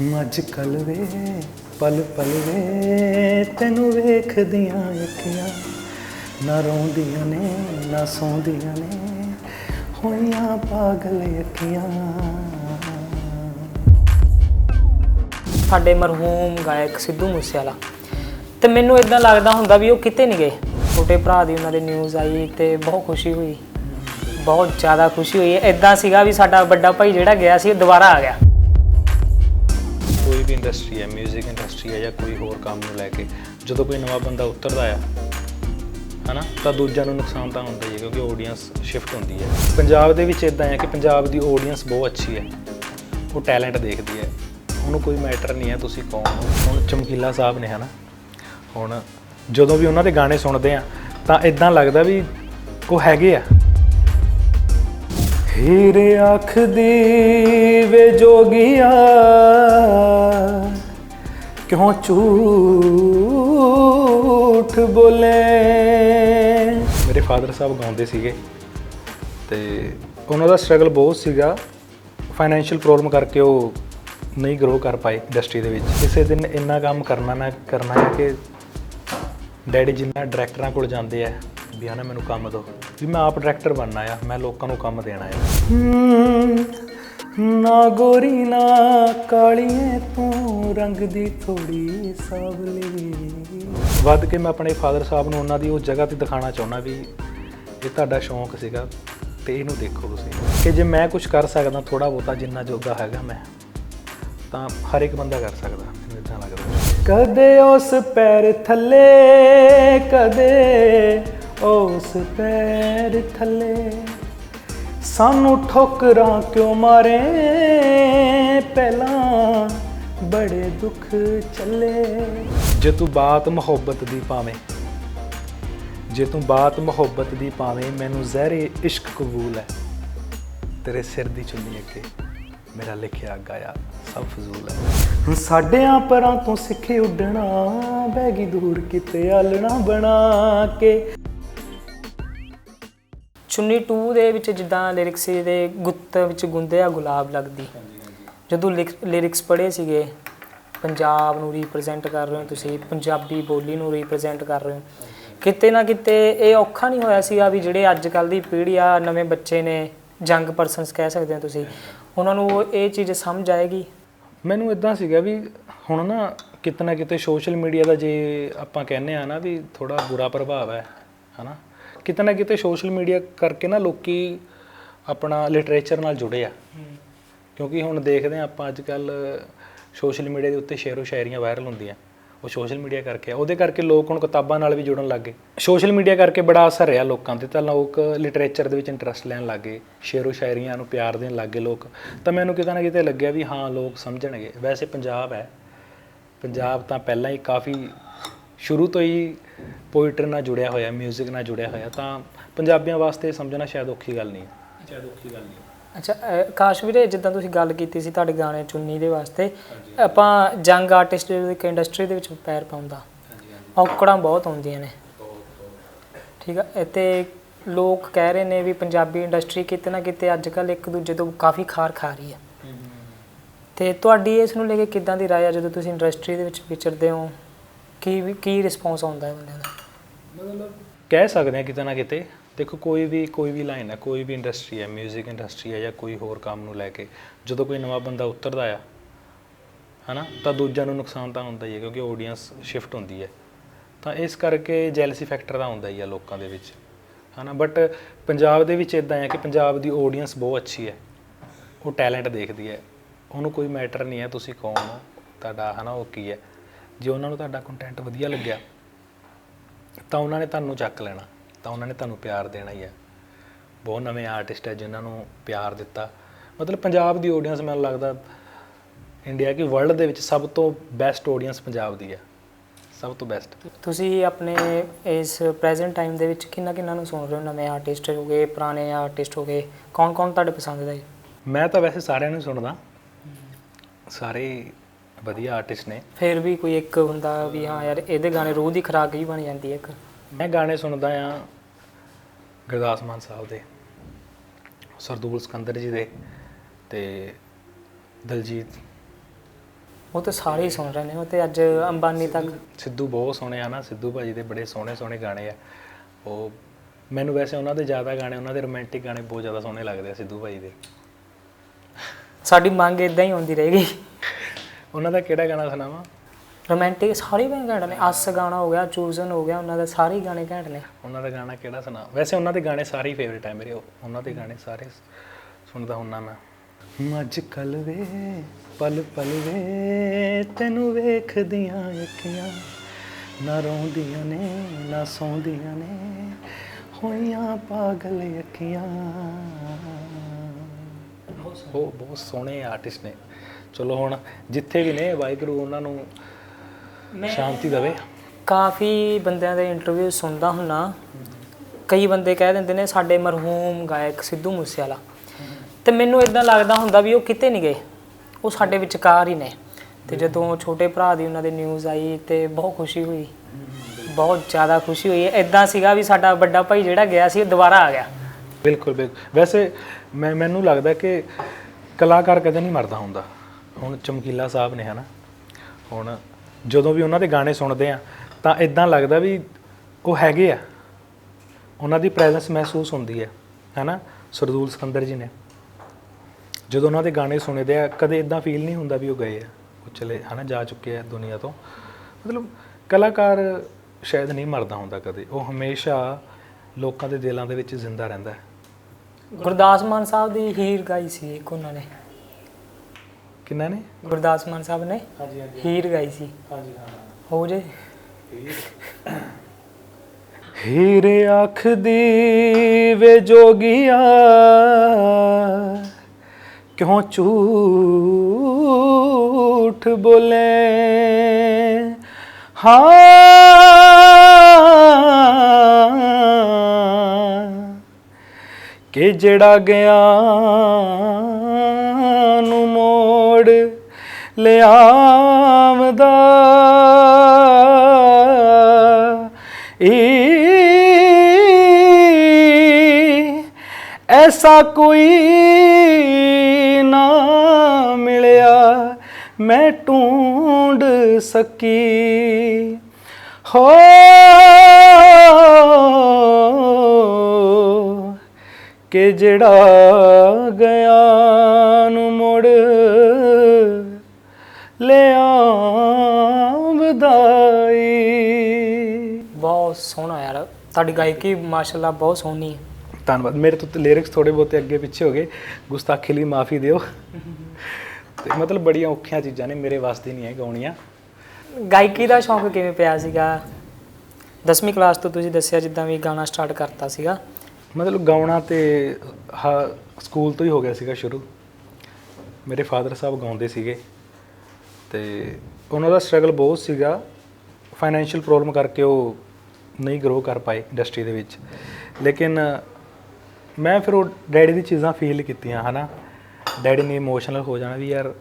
ਅੱਜ ਕੱਲ ਵੇ ਪਲ ਪਲ ਵੇ, ਤੈਨੂੰ ਵੇਖਦੀਆਂ ਅੱਖੀਆਂ ਨਾ ਰੋਂਦੀਆਂ ਨੇ, ਨਾ ਸੌਂਦੀਆਂ ਨੇ, ਹੋਈਆਂ ਪਾਗਲ ਅੱਖੀਆਂ ਸਾਡੇ ਮਰਹੂਮ ਗਾਇਕ ਸਿੱਧੂ ਮੂਸੇਵਾਲਾ। ਤੇ ਮੈਨੂੰ ਇਦਾਂ ਲੱਗਦਾ ਹੁੰਦਾ ਵੀ ਉਹ ਕਿਤੇ ਨਹੀਂ ਗਏ। ਛੋਟੇ ਭਰਾ ਦੀ ਉਹਨਾਂ ਦੇ ਨਿਊਜ਼ ਆਈ ਤੇ ਬਹੁਤ ਖੁਸ਼ੀ ਹੋਈ। ਬਹੁਤ ਜ਼ਿਆਦਾ ਖੁਸ਼ੀ ਹੋਈ। ਇਦਾਂ ਸੀਗਾ ਵੀ ਸਾਡਾ ਵੱਡਾ ਭਾਈ ਜਿਹੜਾ ਗਿਆ ਸੀ, ਉਹ ਦੁਬਾਰਾ ਆ ਗਿਆ। ਵੀ ਇੰਡਸਟਰੀ ਹੈ 뮤직 ਇੰਡਸਟਰੀ ਹੈ ਜਾਂ ਕੋਈ ਹੋਰ ਕੰਮ ਨੂੰ ਲੈ ਕੇ, ਜਦੋਂ ਕੋਈ ਨਵਾਂ ਬੰਦਾ ਉਤਰਦਾ ਆ, ਹਨਾ, ਤਾਂ ਦੂਜਿਆਂ ਨੂੰ ਨੁਕਸਾਨ ਤਾਂ ਹੁੰਦਾ ਹੀ ਹੈ ਕਿਉਂਕਿ ਆਡੀਅנס ਸ਼ਿਫਟ ਹੁੰਦੀ ਹੈ। ਪੰਜਾਬ ਦੇ ਵਿੱਚ ਇਦਾਂ ਹੈ ਕਿ ਪੰਜਾਬ ਦੀ ਆਡੀਅנס ਬਹੁਤ ਅੱਛੀ ਹੈ, ਉਹ ਟੈਲੈਂਟ ਦੇਖਦੀ ਹੈ, ਉਹਨੂੰ ਕੋਈ ਮੈਟਰ ਨਹੀਂ ਹੈ, ਤੁਸੀਂ ਕੌਣ ਹੋ? ਹੁਣ ਚਮਕੀਲਾ ਸਾਹਿਬ ਨੇ, ਹਨਾ, ਹੁਣ ਜਦੋਂ ਵੀ ਉਹਨਾਂ ਦੇ ਗਾਣੇ ਸੁਣਦੇ ਆ, ਤਾਂ ਇਦਾਂ ਲੱਗਦਾ ਵੀ ਕੋ ਹੈਗੇ ਆ। ਹੀਰੇ ਅੱਖ ਦੀ ਵੇ ਜੋਗੀਆ। ਕਿਉਂ ਝੂਠ ਬੋਲੇ? ਮੇਰੇ ਫਾਦਰ ਸਾਹਿਬ ਗਾਉਂਦੇ ਸੀਗੇ ਤੇ ਉਹਨਾਂ ਦਾ ਸਟਰਗਲ ਬਹੁਤ ਸੀਗਾ। ਫਾਈਨੈਂਸ਼ੀਅਲ ਪ੍ਰੋਬਲਮ ਕਰਕੇ ਉਹ ਨਹੀਂ ਗਰੋ ਕਰ ਪਾਏ ਇੰਡਸਟਰੀ ਦੇ ਵਿੱਚ। ਕਿਸੇ ਦਿਨ ਇੰਨਾ ਕੰਮ ਕਰਨਾ ਨਾ ਕਰਨਾ ਹੈ ਕਿ ਡੈਡੀ ਜਿੰਨਾ ਡਾਇਰੈਕਟਰਾਂ ਕੋਲ ਜਾਂਦੇ ਆ ਵੀ ਹਨਾ ਮੈਨੂੰ ਕੰਮ ਦਿਓ। ਵੀ ਮੈਂ ਆਪ ਡਾਇਰੈਕਟਰ ਬਣਨਾ ਆ ਮੈਂ ਲੋਕਾਂ ਨੂੰ ਕੰਮ ਦੇਣਾ ਆ। ਨਾ ਗੋਰੀ ਨਾ ਕਾਲੀਏ ਤੂੰ ਰੰਗ ਦੀ ਥੋੜੀ ਸਾਵਲੀ। ਵੱਧ ਕੇ ਮੈਂ ਆਪਣੇ ਫਾਦਰ ਸਾਹਿਬ ਨੂੰ ਉਹਨਾਂ ਦੀ ਉਹ ਜਗ੍ਹਾ ਤੇ ਦਿਖਾਣਾ ਚਾਹੁੰਦਾ ਵੀ ਇਹ ਤੁਹਾਡਾ ਸ਼ੌਂਕ ਸੀਗਾ ਤੇ ਇਹਨੂੰ ਦੇਖੋ ਤੁਸੀਂ। ਕਿ ਜੇ ਮੈਂ ਕੁਝ ਕਰ ਸਕਦਾ ਥੋੜਾ ਬਹੁਤਾ ਜਿੰਨਾ ਜੋਗਾ ਹੈਗਾ ਮੈਂ ਤਾਂ ਹਰ ਇੱਕ ਬੰਦਾ ਕਰ ਸਕਦਾ ਮੈਨੂੰ ਇਦਾਂ ਲੱਗਦਾ। ਕਦੇ ਉਸ ਪੈਰ ਥੱਲੇ ਕਦੇ ਉਸ ਪੈਰ ਥੱਲੇ। ਸਾਨੂੰ ਠੋਕਰਾਂ ਕਿਉਂ ਮਾਰੇ? ਪਹਿਲਾਂ ਬੜੇ ਦੁੱਖ ਚੱਲੇ। ਜੇ ਤੂੰ ਬਾਤ ਮੁਹੱਬਤ ਦੀ ਪਾਵੇਂ, ਜੇ ਤੂੰ ਬਾਤ ਮੁਹੱਬਤ ਦੀ ਪਾਵੇਂ, ਮੈਨੂੰ ਜ਼ਹਿਰੇ ਇਸ਼ਕ ਕਬੂਲ ਹੈ। ਤੇਰੇ ਸਿਰ ਦੀ ਚੁੰਨੀ ਅੱਗੇ ਮੇਰਾ ਲਿਖਿਆ ਗਾਇਆ ਸਭ ਫਜ਼ੂਲ ਹੈ। ਸਾਡਿਆਂ ਪਰਾਂ ਤੋਂ ਸਿੱਖੇ ਉੱਡਣਾ ਬੈਗੀ ਦੂਰ ਕਿਤੇ ਆਲਣਾ ਬਣਾ ਕੇ। ਚੁੰਨੀ 2 ਦੇ ਵਿੱਚ ਜਿੱਦਾਂ ਲਿਰਿਕਸ ਦੇ ਗੁੱਤ ਵਿੱਚ ਗੁੰਦਿਆ ਗੁਲਾਬ ਲੱਗਦੀ। ਜਦੋਂ ਲਿਰਿਕਸ ਪੜ੍ਹੇ ਸੀਗੇ, ਪੰਜਾਬ ਨੂੰ ਰਿਪਰੈਜ਼ੈਂਟ ਕਰ ਰਹੇ ਹੋ ਤੁਸੀਂ, ਪੰਜਾਬੀ ਬੋਲੀ ਨੂੰ ਰਿਪਰੈਜ਼ੈਂਟ ਕਰ ਰਹੇ ਹੋ। ਕਿਤੇ ਨਾ ਕਿਤੇ ਇਹ ਔਖਾ ਨਹੀਂ ਹੋਇਆ ਸੀਗਾ ਵੀ ਜਿਹੜੇ ਅੱਜ ਕੱਲ ਦੀ ਪੀੜ੍ਹੀ ਆ, ਨਵੇਂ ਬੱਚੇ ਨੇ ਯੰਗ ਪਰਸਨਸ ਕਹਿ ਸਕਦੇ ਹੋ ਤੁਸੀਂ, ਉਹਨਾਂ ਨੂੰ ਇਹ ਚੀਜ਼ ਸਮਝ ਆਏਗੀ? ਮੈਨੂੰ ਇਦਾਂ ਸੀਗਾ ਵੀ ਹੁਣ ਨਾ ਕਿਤੇ ਨਾ ਕਿਤੇ ਸੋਸ਼ਲ ਮੀਡੀਆ ਦਾ ਜੇ ਆਪਾਂ ਕਹਿੰਦੇ ਆ ਨਾ ਵੀ ਥੋੜਾ ਬੁਰਾ ਪ੍ਰਭਾਵ ਹੈ, ਹਨਾ? ਕਿਤੇ ਨਾ ਕਿਤੇ ਸੋਸ਼ਲ ਮੀਡੀਆ ਕਰਕੇ ਨਾ ਲੋਕੀ ਆਪਣਾ ਲਿਟਰੇਚਰ ਨਾਲ ਜੁੜੇ ਆ। ਕਿਉਂਕਿ ਹੁਣ ਦੇਖਦੇ ਆ ਆਪਾਂ ਅੱਜ ਕੱਲ ਸੋਸ਼ਲ ਮੀਡੀਆ ਦੇ ਉੱਤੇ ਸ਼ੇਰੋ ਸ਼ਾਇਰੀਆਂ ਵਾਇਰਲ ਹੁੰਦੀਆਂ। ਉਹ ਸੋਸ਼ਲ ਮੀਡੀਆ ਕਰਕੇ ਆ। ਉਹਦੇ ਕਰਕੇ ਲੋਕ ਹੁਣ ਕਿਤਾਬਾਂ ਨਾਲ ਵੀ ਜੁੜਨ ਲੱਗੇ ਸੋਸ਼ਲ ਮੀਡੀਆ ਕਰਕੇ ਬੜਾ ਅਸਰ ਰਿਹਾ ਲੋਕਾਂ ਤੇ। ਤਾਂ ਲੋਕ ਲਿਟਰੇਚਰ ਦੇ ਵਿੱਚ ਇੰਟਰਸਟ ਲੈਣ ਲੱਗੇ ਸ਼ੇਰੋ ਸ਼ਾਇਰੀਆਂ ਨੂੰ ਪਿਆਰ ਦੇਣ ਲੱਗੇ ਲੋਕ। ਤਾਂ ਮੈਨੂੰ ਕਿਤੇ ਨਾ ਕਿਤੇ ਲੱਗਿਆ ਵੀ ਹਾਂ, ਲੋਕ ਸਮਝਣਗੇ। ਵੈਸੇ ਪੰਜਾਬ ਹੈ। ਪੰਜਾਬ ਤਾਂ ਪਹਿਲਾਂ ਹੀ ਕਾਫੀ ਸ਼ੁਰੂ ਤੋਂ ਹੀ ਪੋਇਟਰੀ ਨਾਲ ਜੁੜਿਆ ਹੋਇਆ 뮤직 ਨਾਲ ਜੁੜਿਆ ਹੋਇਆ ਤਾਂ ਪੰਜਾਬੀਆਂ ਵਾਸਤੇ ਸਮਝਣਾ ਸ਼ਾਇਦ ਔਖੀ ਗੱਲ ਨਹੀਂ ਹੈ। ਸ਼ਾਇਦ ਔਖੀ ਗੱਲ ਨਹੀਂ ਅੱਛਾ ਕਾਸ਼ ਵੀਰੇ ਜਿੱਦਾਂ ਤੁਸੀਂ ਗੱਲ ਕੀਤੀ ਸੀ ਤੁਹਾਡੇ ਗਾਣੇ ਚੁੰਨੀ ਦੇ ਵਾਸਤੇ ਆਪਾਂ ਜੰਗ ਆਰਟਿਸਟ ਦੀ ਇੰਡਸਟਰੀ ਦੇ ਵਿੱਚ ਪੈਰ ਪਾਉਂਦਾ। ਔਕੜਾਂ ਬਹੁਤ ਆਉਂਦੀਆਂ ਨੇ। ਠੀਕ ਆ ਤੇ ਲੋਕ ਕਹਿ ਰਹੇ ਨੇ ਵੀ ਪੰਜਾਬੀ ਇੰਡਸਟਰੀ ਕਿਤੇ ਨਾ ਕਿਤੇ ਅੱਜ ਕੱਲ ਇੱਕ ਦੂਜੇ ਤੋਂ ਕਾਫੀ ਖਾਰ ਖਾ ਰਹੀ ਹੈ। ਤੇ ਤੁਹਾਡੀ ਇਸ ਨੂੰ ਲੈ ਕੇ ਕਿੱਦਾਂ ਦੀ ਰਾਏ ਆ ਜਦੋਂ ਤੁਸੀਂ ਇੰਡਸਟਰੀ ਦੇ ਵਿੱਚ ਵਿਚਰਦੇ ਹੋ? ਕੀ ਵੀ- ਕੀ ਰਿਸਪੌਂਸ ਆਉਂਦਾ ਹੈ ਬੰਦਿਆਂ ਦਾ? ਮਤਲਬ ਕਹਿ ਸਕਦੇ ਹਾਂ ਕਿਤੇ ਨਾ ਕਿਤੇ, ਦੇਖੋ ਕੋਈ ਵੀ ਕੋਈ ਵੀ ਲਾਈਨ ਹੈ, ਕੋਈ ਵੀ ਇੰਡਸਟਰੀ ਹੈ 뮤직 ਇੰਡਸਟਰੀ ਹੈ ਜਾਂ ਕੋਈ ਹੋਰ ਕੰਮ ਨੂੰ ਲੈ ਕੇ, ਜਦੋਂ ਕੋਈ ਨਵਾਂ ਬੰਦਾ ਉਤਰਦਾ ਆ, ਹਨਾ, ਤਾਂ ਦੂਜਿਆਂ ਨੂੰ ਨੁਕਸਾਨ ਤਾਂ ਹੁੰਦਾ ਹੀ ਹੈ ਕਿਉਂਕਿ ਆਡੀਅנס ਸ਼ਿਫਟ ਹੁੰਦੀ ਹੈ। ਤਾਂ ਇਸ ਕਰਕੇ ਜੈਲਸੀ ਫੈਕਟਰ ਤਾਂ ਹੁੰਦਾ ਹੀ ਆ ਲੋਕਾਂ ਦੇ ਵਿੱਚ, ਹਨਾ ਬਟ ਪੰਜਾਬ ਦੇ ਵਿੱਚ ਇਦਾਂ ਹੈ ਕਿ ਪੰਜਾਬ ਦੀ ਆਡੀਅנס ਬਹੁਤ ਅੱਛੀ ਹੈ, ਉਹ ਟੈਲੈਂਟ ਦੇਖਦੀ ਹੈ, ਉਹਨੂੰ ਕੋਈ ਮੈਟਰ ਨਹੀਂ ਹੈ ਤੁਸੀਂ ਕੌਣ ਹੋ, ਤੁਹਾਡਾ, ਹਨਾ, ਉਹ ਕੀ ਹੈ। ਜੇ ਉਹਨਾਂ ਨੂੰ ਤੁਹਾਡਾ ਕੰਟੈਂਟ ਵਧੀਆ ਲੱਗਿਆ ਤਾਂ ਉਹਨਾਂ ਨੇ ਤੁਹਾਨੂੰ ਚੱਕ ਲੈਣਾ ਤਾਂ ਉਹਨਾਂ ਨੇ ਤੁਹਾਨੂੰ ਪਿਆਰ ਦੇਣਾ ਹੀ ਹੈ। ਬਹੁਤ ਨਵੇਂ ਆਰਟਿਸਟ ਹੈ ਜਿਨ੍ਹਾਂ ਨੂੰ ਪਿਆਰ ਦਿੱਤਾ। ਮਤਲਬ ਪੰਜਾਬ ਦੀ ਆਡੀਅנס ਮੈਨੂੰ ਲੱਗਦਾ ਇੰਡੀਆ ਕੀ ਵਰਲਡ ਦੇ ਵਿੱਚ ਸਭ ਤੋਂ ਬੈਸਟ ਆਡੀਅנס ਪੰਜਾਬ ਦੀ ਹੈ। ਸਭ ਤੋਂ ਬੈਸਟ ਤੁਸੀਂ ਆਪਣੇ ਇਸ ਪ੍ਰੈਜ਼ੈਂਟ ਟਾਈਮ ਦੇ ਵਿੱਚ ਕਿੰਨਾ ਕਿੰਨਾ ਨੂੰ ਸੁਣ ਰਹੇ ਹੋ? ਨਵੇਂ ਆਰਟਿਸਟ ਹੋ ਗਏ ਪੁਰਾਣੇ ਆਰਟਿਸਟ ਹੋ ਗਏ। ਕੌਣ ਕੌਣ ਤੁਹਾਡੇ ਪਸੰਦ ਦਾ? ਹੈ ਮੈਂ ਤਾਂ ਵੈਸੇ ਸਾਰਿਆਂ ਨੂੰ ਸੁਣਦਾ। ਸਾਰੇ ਵਧੀਆ ਆਰਟਿਸਟ ਨੇ। ਫਿਰ ਵੀ ਕੋਈ ਇੱਕ ਹੁੰਦਾ ਵੀ ਹਾਂ ਯਾਰ ਇਹਦੇ ਗਾਣੇ ਰੂਹ ਦੀ ਖੁਰਾਕ ਹੀ ਬਣ ਜਾਂਦੀ ਹੈ ਇੱਕ। ਮੈਂ ਗਾਣੇ ਸੁਣਦਾ ਆ ਗੁਰਦਾਸ ਮਾਨ ਸਾਹਿਬ ਦੇ ਸਰਦੂਲ ਸਿਕੰਦਰ ਜੀ ਦੇ ਤੇ ਦਲਜੀਤ। ਉਹ ਤੇ ਸਾਰੇ ਹੀ ਸੁਣ ਰਹੇ ਨੇ ਉਹ ਤੇ ਅੱਜ ਅੰਬਾਨੀ ਤੱਕ। ਸਿੱਧੂ ਬਹੁਤ ਸੋਹਣੇ ਆ ਨਾ ਸਿੱਧੂ ਭਾਜੀ ਦੇ ਬੜੇ ਸੋਹਣੇ ਸੋਹਣੇ ਗਾਣੇ ਆ। ਉਹ ਮੈਨੂੰ ਵੈਸੇ ਉਹਨਾਂ ਦੇ ਜ਼ਿਆਦਾ ਗਾਣੇ ਉਹਨਾਂ ਦੇ ਰੋਮਾਂਟਿਕ ਗਾਣੇ ਬਹੁਤ ਜ਼ਿਆਦਾ ਸੋਹਣੇ ਲੱਗਦੇ ਆ ਸਿੱਧੂ ਭਾਜੀ ਦੇ। ਸਾਡੀ ਮੰਗ ਇਦਾਂ ਹੀ ਹੁੰਦੀ ਰਹੇਗੀ। ਉਹਨਾਂ ਦਾ ਕਿਹੜਾ ਗਾਣਾ ਸੁਣਾਵਾਂ? ਰੋਮਾਂਟਿਕ ਸਾਰੇ ਵੀ ਘੈਂਟ ਨੇ। ਅਸ ਗਾਣਾ ਹੋ ਗਿਆ ਚੂਜ਼ਨ ਹੋ ਗਿਆ ਉਹਨਾਂ ਦੇ ਸਾਰੇ ਹੀ ਗਾਣੇ ਘੈਂਟ ਨੇ। ਉਹਨਾਂ ਦਾ ਗਾਣਾ ਕਿਹੜਾ ਸੁਣਾ ਵੈਸੇ ਉਹਨਾਂ ਦੇ ਗਾਣੇ ਸਾਰੇ ਫੇਵਰੇਟ ਹੈ ਮੇਰੇ ਉਹ- ਉਹਨਾਂ ਦੇ ਗਾਣੇ ਸਾਰੇ ਸੁਣਦਾ ਹੁੰਨਾ ਮੈਂ। ਅੱਜ ਕੱਲ ਵੇ ਪਲ ਪਲ ਵੇ ਤੈਨੂੰ ਵੇਖਦੀਆਂ ਅੱਖੀਆਂ ਨਾ ਰੋਂਦੀਆਂ ਨੇ ਨਾ ਸੌਂਦੀਆਂ ਨੇ ਹੋਈਆਂ ਪਾਗਲ ਅੱਖੀਆਂ ਉਹ ਬਹੁਤ ਸੋਹਣੇ ਆਰਟਿਸਟ ਨੇ। ਚਲੋ ਹੁਣ ਜਿੱਥੇ ਵੀ ਨੇ ਵਾਹਿਗੁਰੂ ਉਹਨਾਂ ਨੂੰ ਸ਼ਾਂਤੀ ਦੇਵੇ। ਕਾਫੀ ਬੰਦਿਆਂ ਦੇ ਇੰਟਰਵਿਊ ਸੁਣਦਾ ਹੁੰਨਾ। ਕਈ ਬੰਦੇ ਕਹਿ ਦਿੰਦੇ ਨੇ ਸਾਡੇ ਮਰਹੂਮ ਗਾਇਕ ਸਿੱਧੂ ਮੂਸੇਵਾਲਾ। ਤੇ ਮੈਨੂੰ ਇਦਾਂ ਲੱਗਦਾ ਹੁੰਦਾ ਵੀ ਉਹ ਕਿਤੇ ਨਹੀਂ ਗਏ। ਉਹ ਸਾਡੇ ਵਿਚਕਾਰ ਹੀ ਨੇ। ਤੇ ਜਦੋਂ ਛੋਟੇ ਭਰਾ ਦੀ ਉਹਨਾਂ ਦੇ ਨਿਊਜ਼ ਆਈ ਤੇ ਬਹੁਤ ਖੁਸ਼ੀ ਹੋਈ। ਬਹੁਤ ਜ਼ਿਆਦਾ ਖੁਸ਼ੀ ਹੋਈ। ਇਦਾਂ ਸੀਗਾ ਵੀ ਸਾਡਾ ਵੱਡਾ ਭਾਈ ਜਿਹੜਾ ਗਿਆ ਸੀ ਉਹ ਦੁਬਾਰਾ ਆ ਗਿਆ। ਬਿਲਕੁਲ ਬਿਲਕੁਲ। ਵੈਸੇ ਮੈਂ ਮੈਨੂੰ ਲੱਗਦਾ ਕਿ ਕਲਾਕਾਰ ਕਦੇ ਨਹੀਂ ਮਰਦਾ ਹੁੰਦਾ। ਹੁਣ ਚਮਕੀਲਾ ਸਾਹਿਬ ਨੇ ਹਨਾ, ਹੁਣ ਜਦੋਂ ਵੀ ਉਹਨਾਂ ਦੇ ਗਾਣੇ ਸੁਣਦੇ ਆ, ਤਾਂ ਇਦਾਂ ਲੱਗਦਾ ਵੀ ਉਹ ਹੈਗੇ ਆ। ਉਹਨਾਂ ਦੀ ਪ੍ਰੈਜ਼ੈਂਸ ਮਹਿਸੂਸ ਹੁੰਦੀ ਹੈ, ਹਨਾ, ਸਰਦੂਲ ਸਿਕੰਦਰ ਜੀ ਨੇ। ਜਦੋਂ ਉਹਨਾਂ ਦੇ ਗਾਣੇ ਸੁਣਦੇ ਆ, ਕਦੇ ਇਦਾਂ ਫੀਲ ਨਹੀਂ ਹੁੰਦਾ ਵੀ ਉਹ ਗਏ ਆ, ਉਹ ਚਲੇ, ਹਨਾ, ਜਾ ਚੁੱਕੇ ਆ ਦੁਨੀਆ ਤੋਂ। ਮਤਲਬ ਕਲਾਕਾਰ ਸ਼ਾਇਦ ਨਹੀਂ ਮਰਦਾ ਹੁੰਦਾ ਕਦੇ, ਉਹ ਹਮੇਸ਼ਾ ਲੋਕਾਂ ਦੇ ਦਿਲਾਂ ਦੇ ਵਿੱਚ ਜ਼ਿੰਦਾ ਰਹਿੰਦਾ ਹੈ। ਗੁਰਦਾਸ ਮਾਨ ਸਾਹਿਬ ਦੀ ਹੀਰ ਗਾਈ ਸੀ ਇੱਕ ਉਹਨਾਂ ਨੇ। ਕਿੰਨਾ ਨੇ? ਗੁਰਦਾਸ ਮਾਨ ਸਾਹਿਬ ਨੇ ਹਾਂਜੀ ਹਾਂਜੀ। ਹੀਰ ਗਾਈ ਸੀ। ਹਾਂਜੀ ਹਾਂ। ਹੋ ਜੇ। ਹੀਰੇ ਆਖਦੀ ਵੇ ਜੋਗੀਆ ਕਿਉਂ ਝੂਠ ਬੋਲੇ? ਹਾਂ ਕਿ ਜਿਹੜਾ ਗਿਆ ਲਿਆਵਦਾ। ਈ ਐਸਾ ਕੋਈ ਨਾ ਮਿਲਿਆ, ਮੈਂ ਢੂੰਡ ਸਕੀ। ਹੋ, ਕਿ ਜਿਹੜਾ ਗਿਆ ਨੂੰ ਮੁੜ ਬਹੁਤ ਸੋਹਣਾ ਯਾਰ। ਤੁਹਾਡੀ ਗਾਇਕੀ ਮਾਸ਼ਾਅੱਲਾ ਬਹੁਤ ਸੋਹਣੀ ਹੈ। ਧੰਨਵਾਦ। ਮੇਰੇ ਤੋਂ ਲਿਰਿਕਸ ਥੋੜੇ ਬਹੁਤੇ ਅੱਗੇ ਪਿੱਛੇ ਹੋ ਗਏ। ਗੁਸਤਾਖੀ ਲਈ ਮਾਫੀ ਦਿਓ। ਤੇ ਮਤਲਬ ਬੜੀਆਂ ਔਖੀਆਂ ਚੀਜ਼ਾਂ ਨੇ ਮੇਰੇ ਵਾਸਤੇ ਨਹੀਂ ਹੈ ਗਾਉਣੀਆਂ। ਗਾਇਕੀ ਦਾ ਸ਼ੌਂਕ ਕਿਵੇਂ ਪਿਆ ਸੀਗਾ? 10ਵੀਂ ਕਲਾਸ ਤੋਂ ਤੁਸੀਂ ਦੱਸਿਆ ਜਿੱਦਾਂ ਵੀ ਗਾਣਾ ਸਟਾਰਟ ਕਰਤਾ ਸੀਗਾ। ਮਤਲਬ ਗਾਉਣਾ ਤੇ ਸਕੂਲ ਤੋਂ ਹੀ ਹੋ ਗਿਆ ਸੀਗਾ ਸ਼ੁਰੂ। ਮੇਰੇ ਫਾਦਰ ਸਾਹਿਬ ਗਾਉਂਦੇ ਸੀਗੇ। ਤੇ ਉਹਨਾਂ ਦਾ ਸਟਰਗਲ ਬਹੁਤ ਸੀਗਾ। ਫਾਈਨੈਂਸ਼ੀਅਲ ਪ੍ਰੋਬਲਮ ਕਰਕੇ ਉਹ ਨਹੀਂ ਗਰੋ ਕਰ ਪਾਏ ਇੰਡਸਟਰੀ ਦੇ ਵਿੱਚ। ਲੇਕਿਨ ਮੈਂ ਫਿਰ ਉਹ ਡੈਡੀ ਦੀ ਚੀਜ਼ਾਂ ਫੀਲ ਕੀਤੀਆਂ, ਹਨਾ? ਡੈਡੀ ਨੇ ਇਮੋਸ਼ਨਲ ਹੋ ਜਾਣਾ ਵੀ ਯਾਰ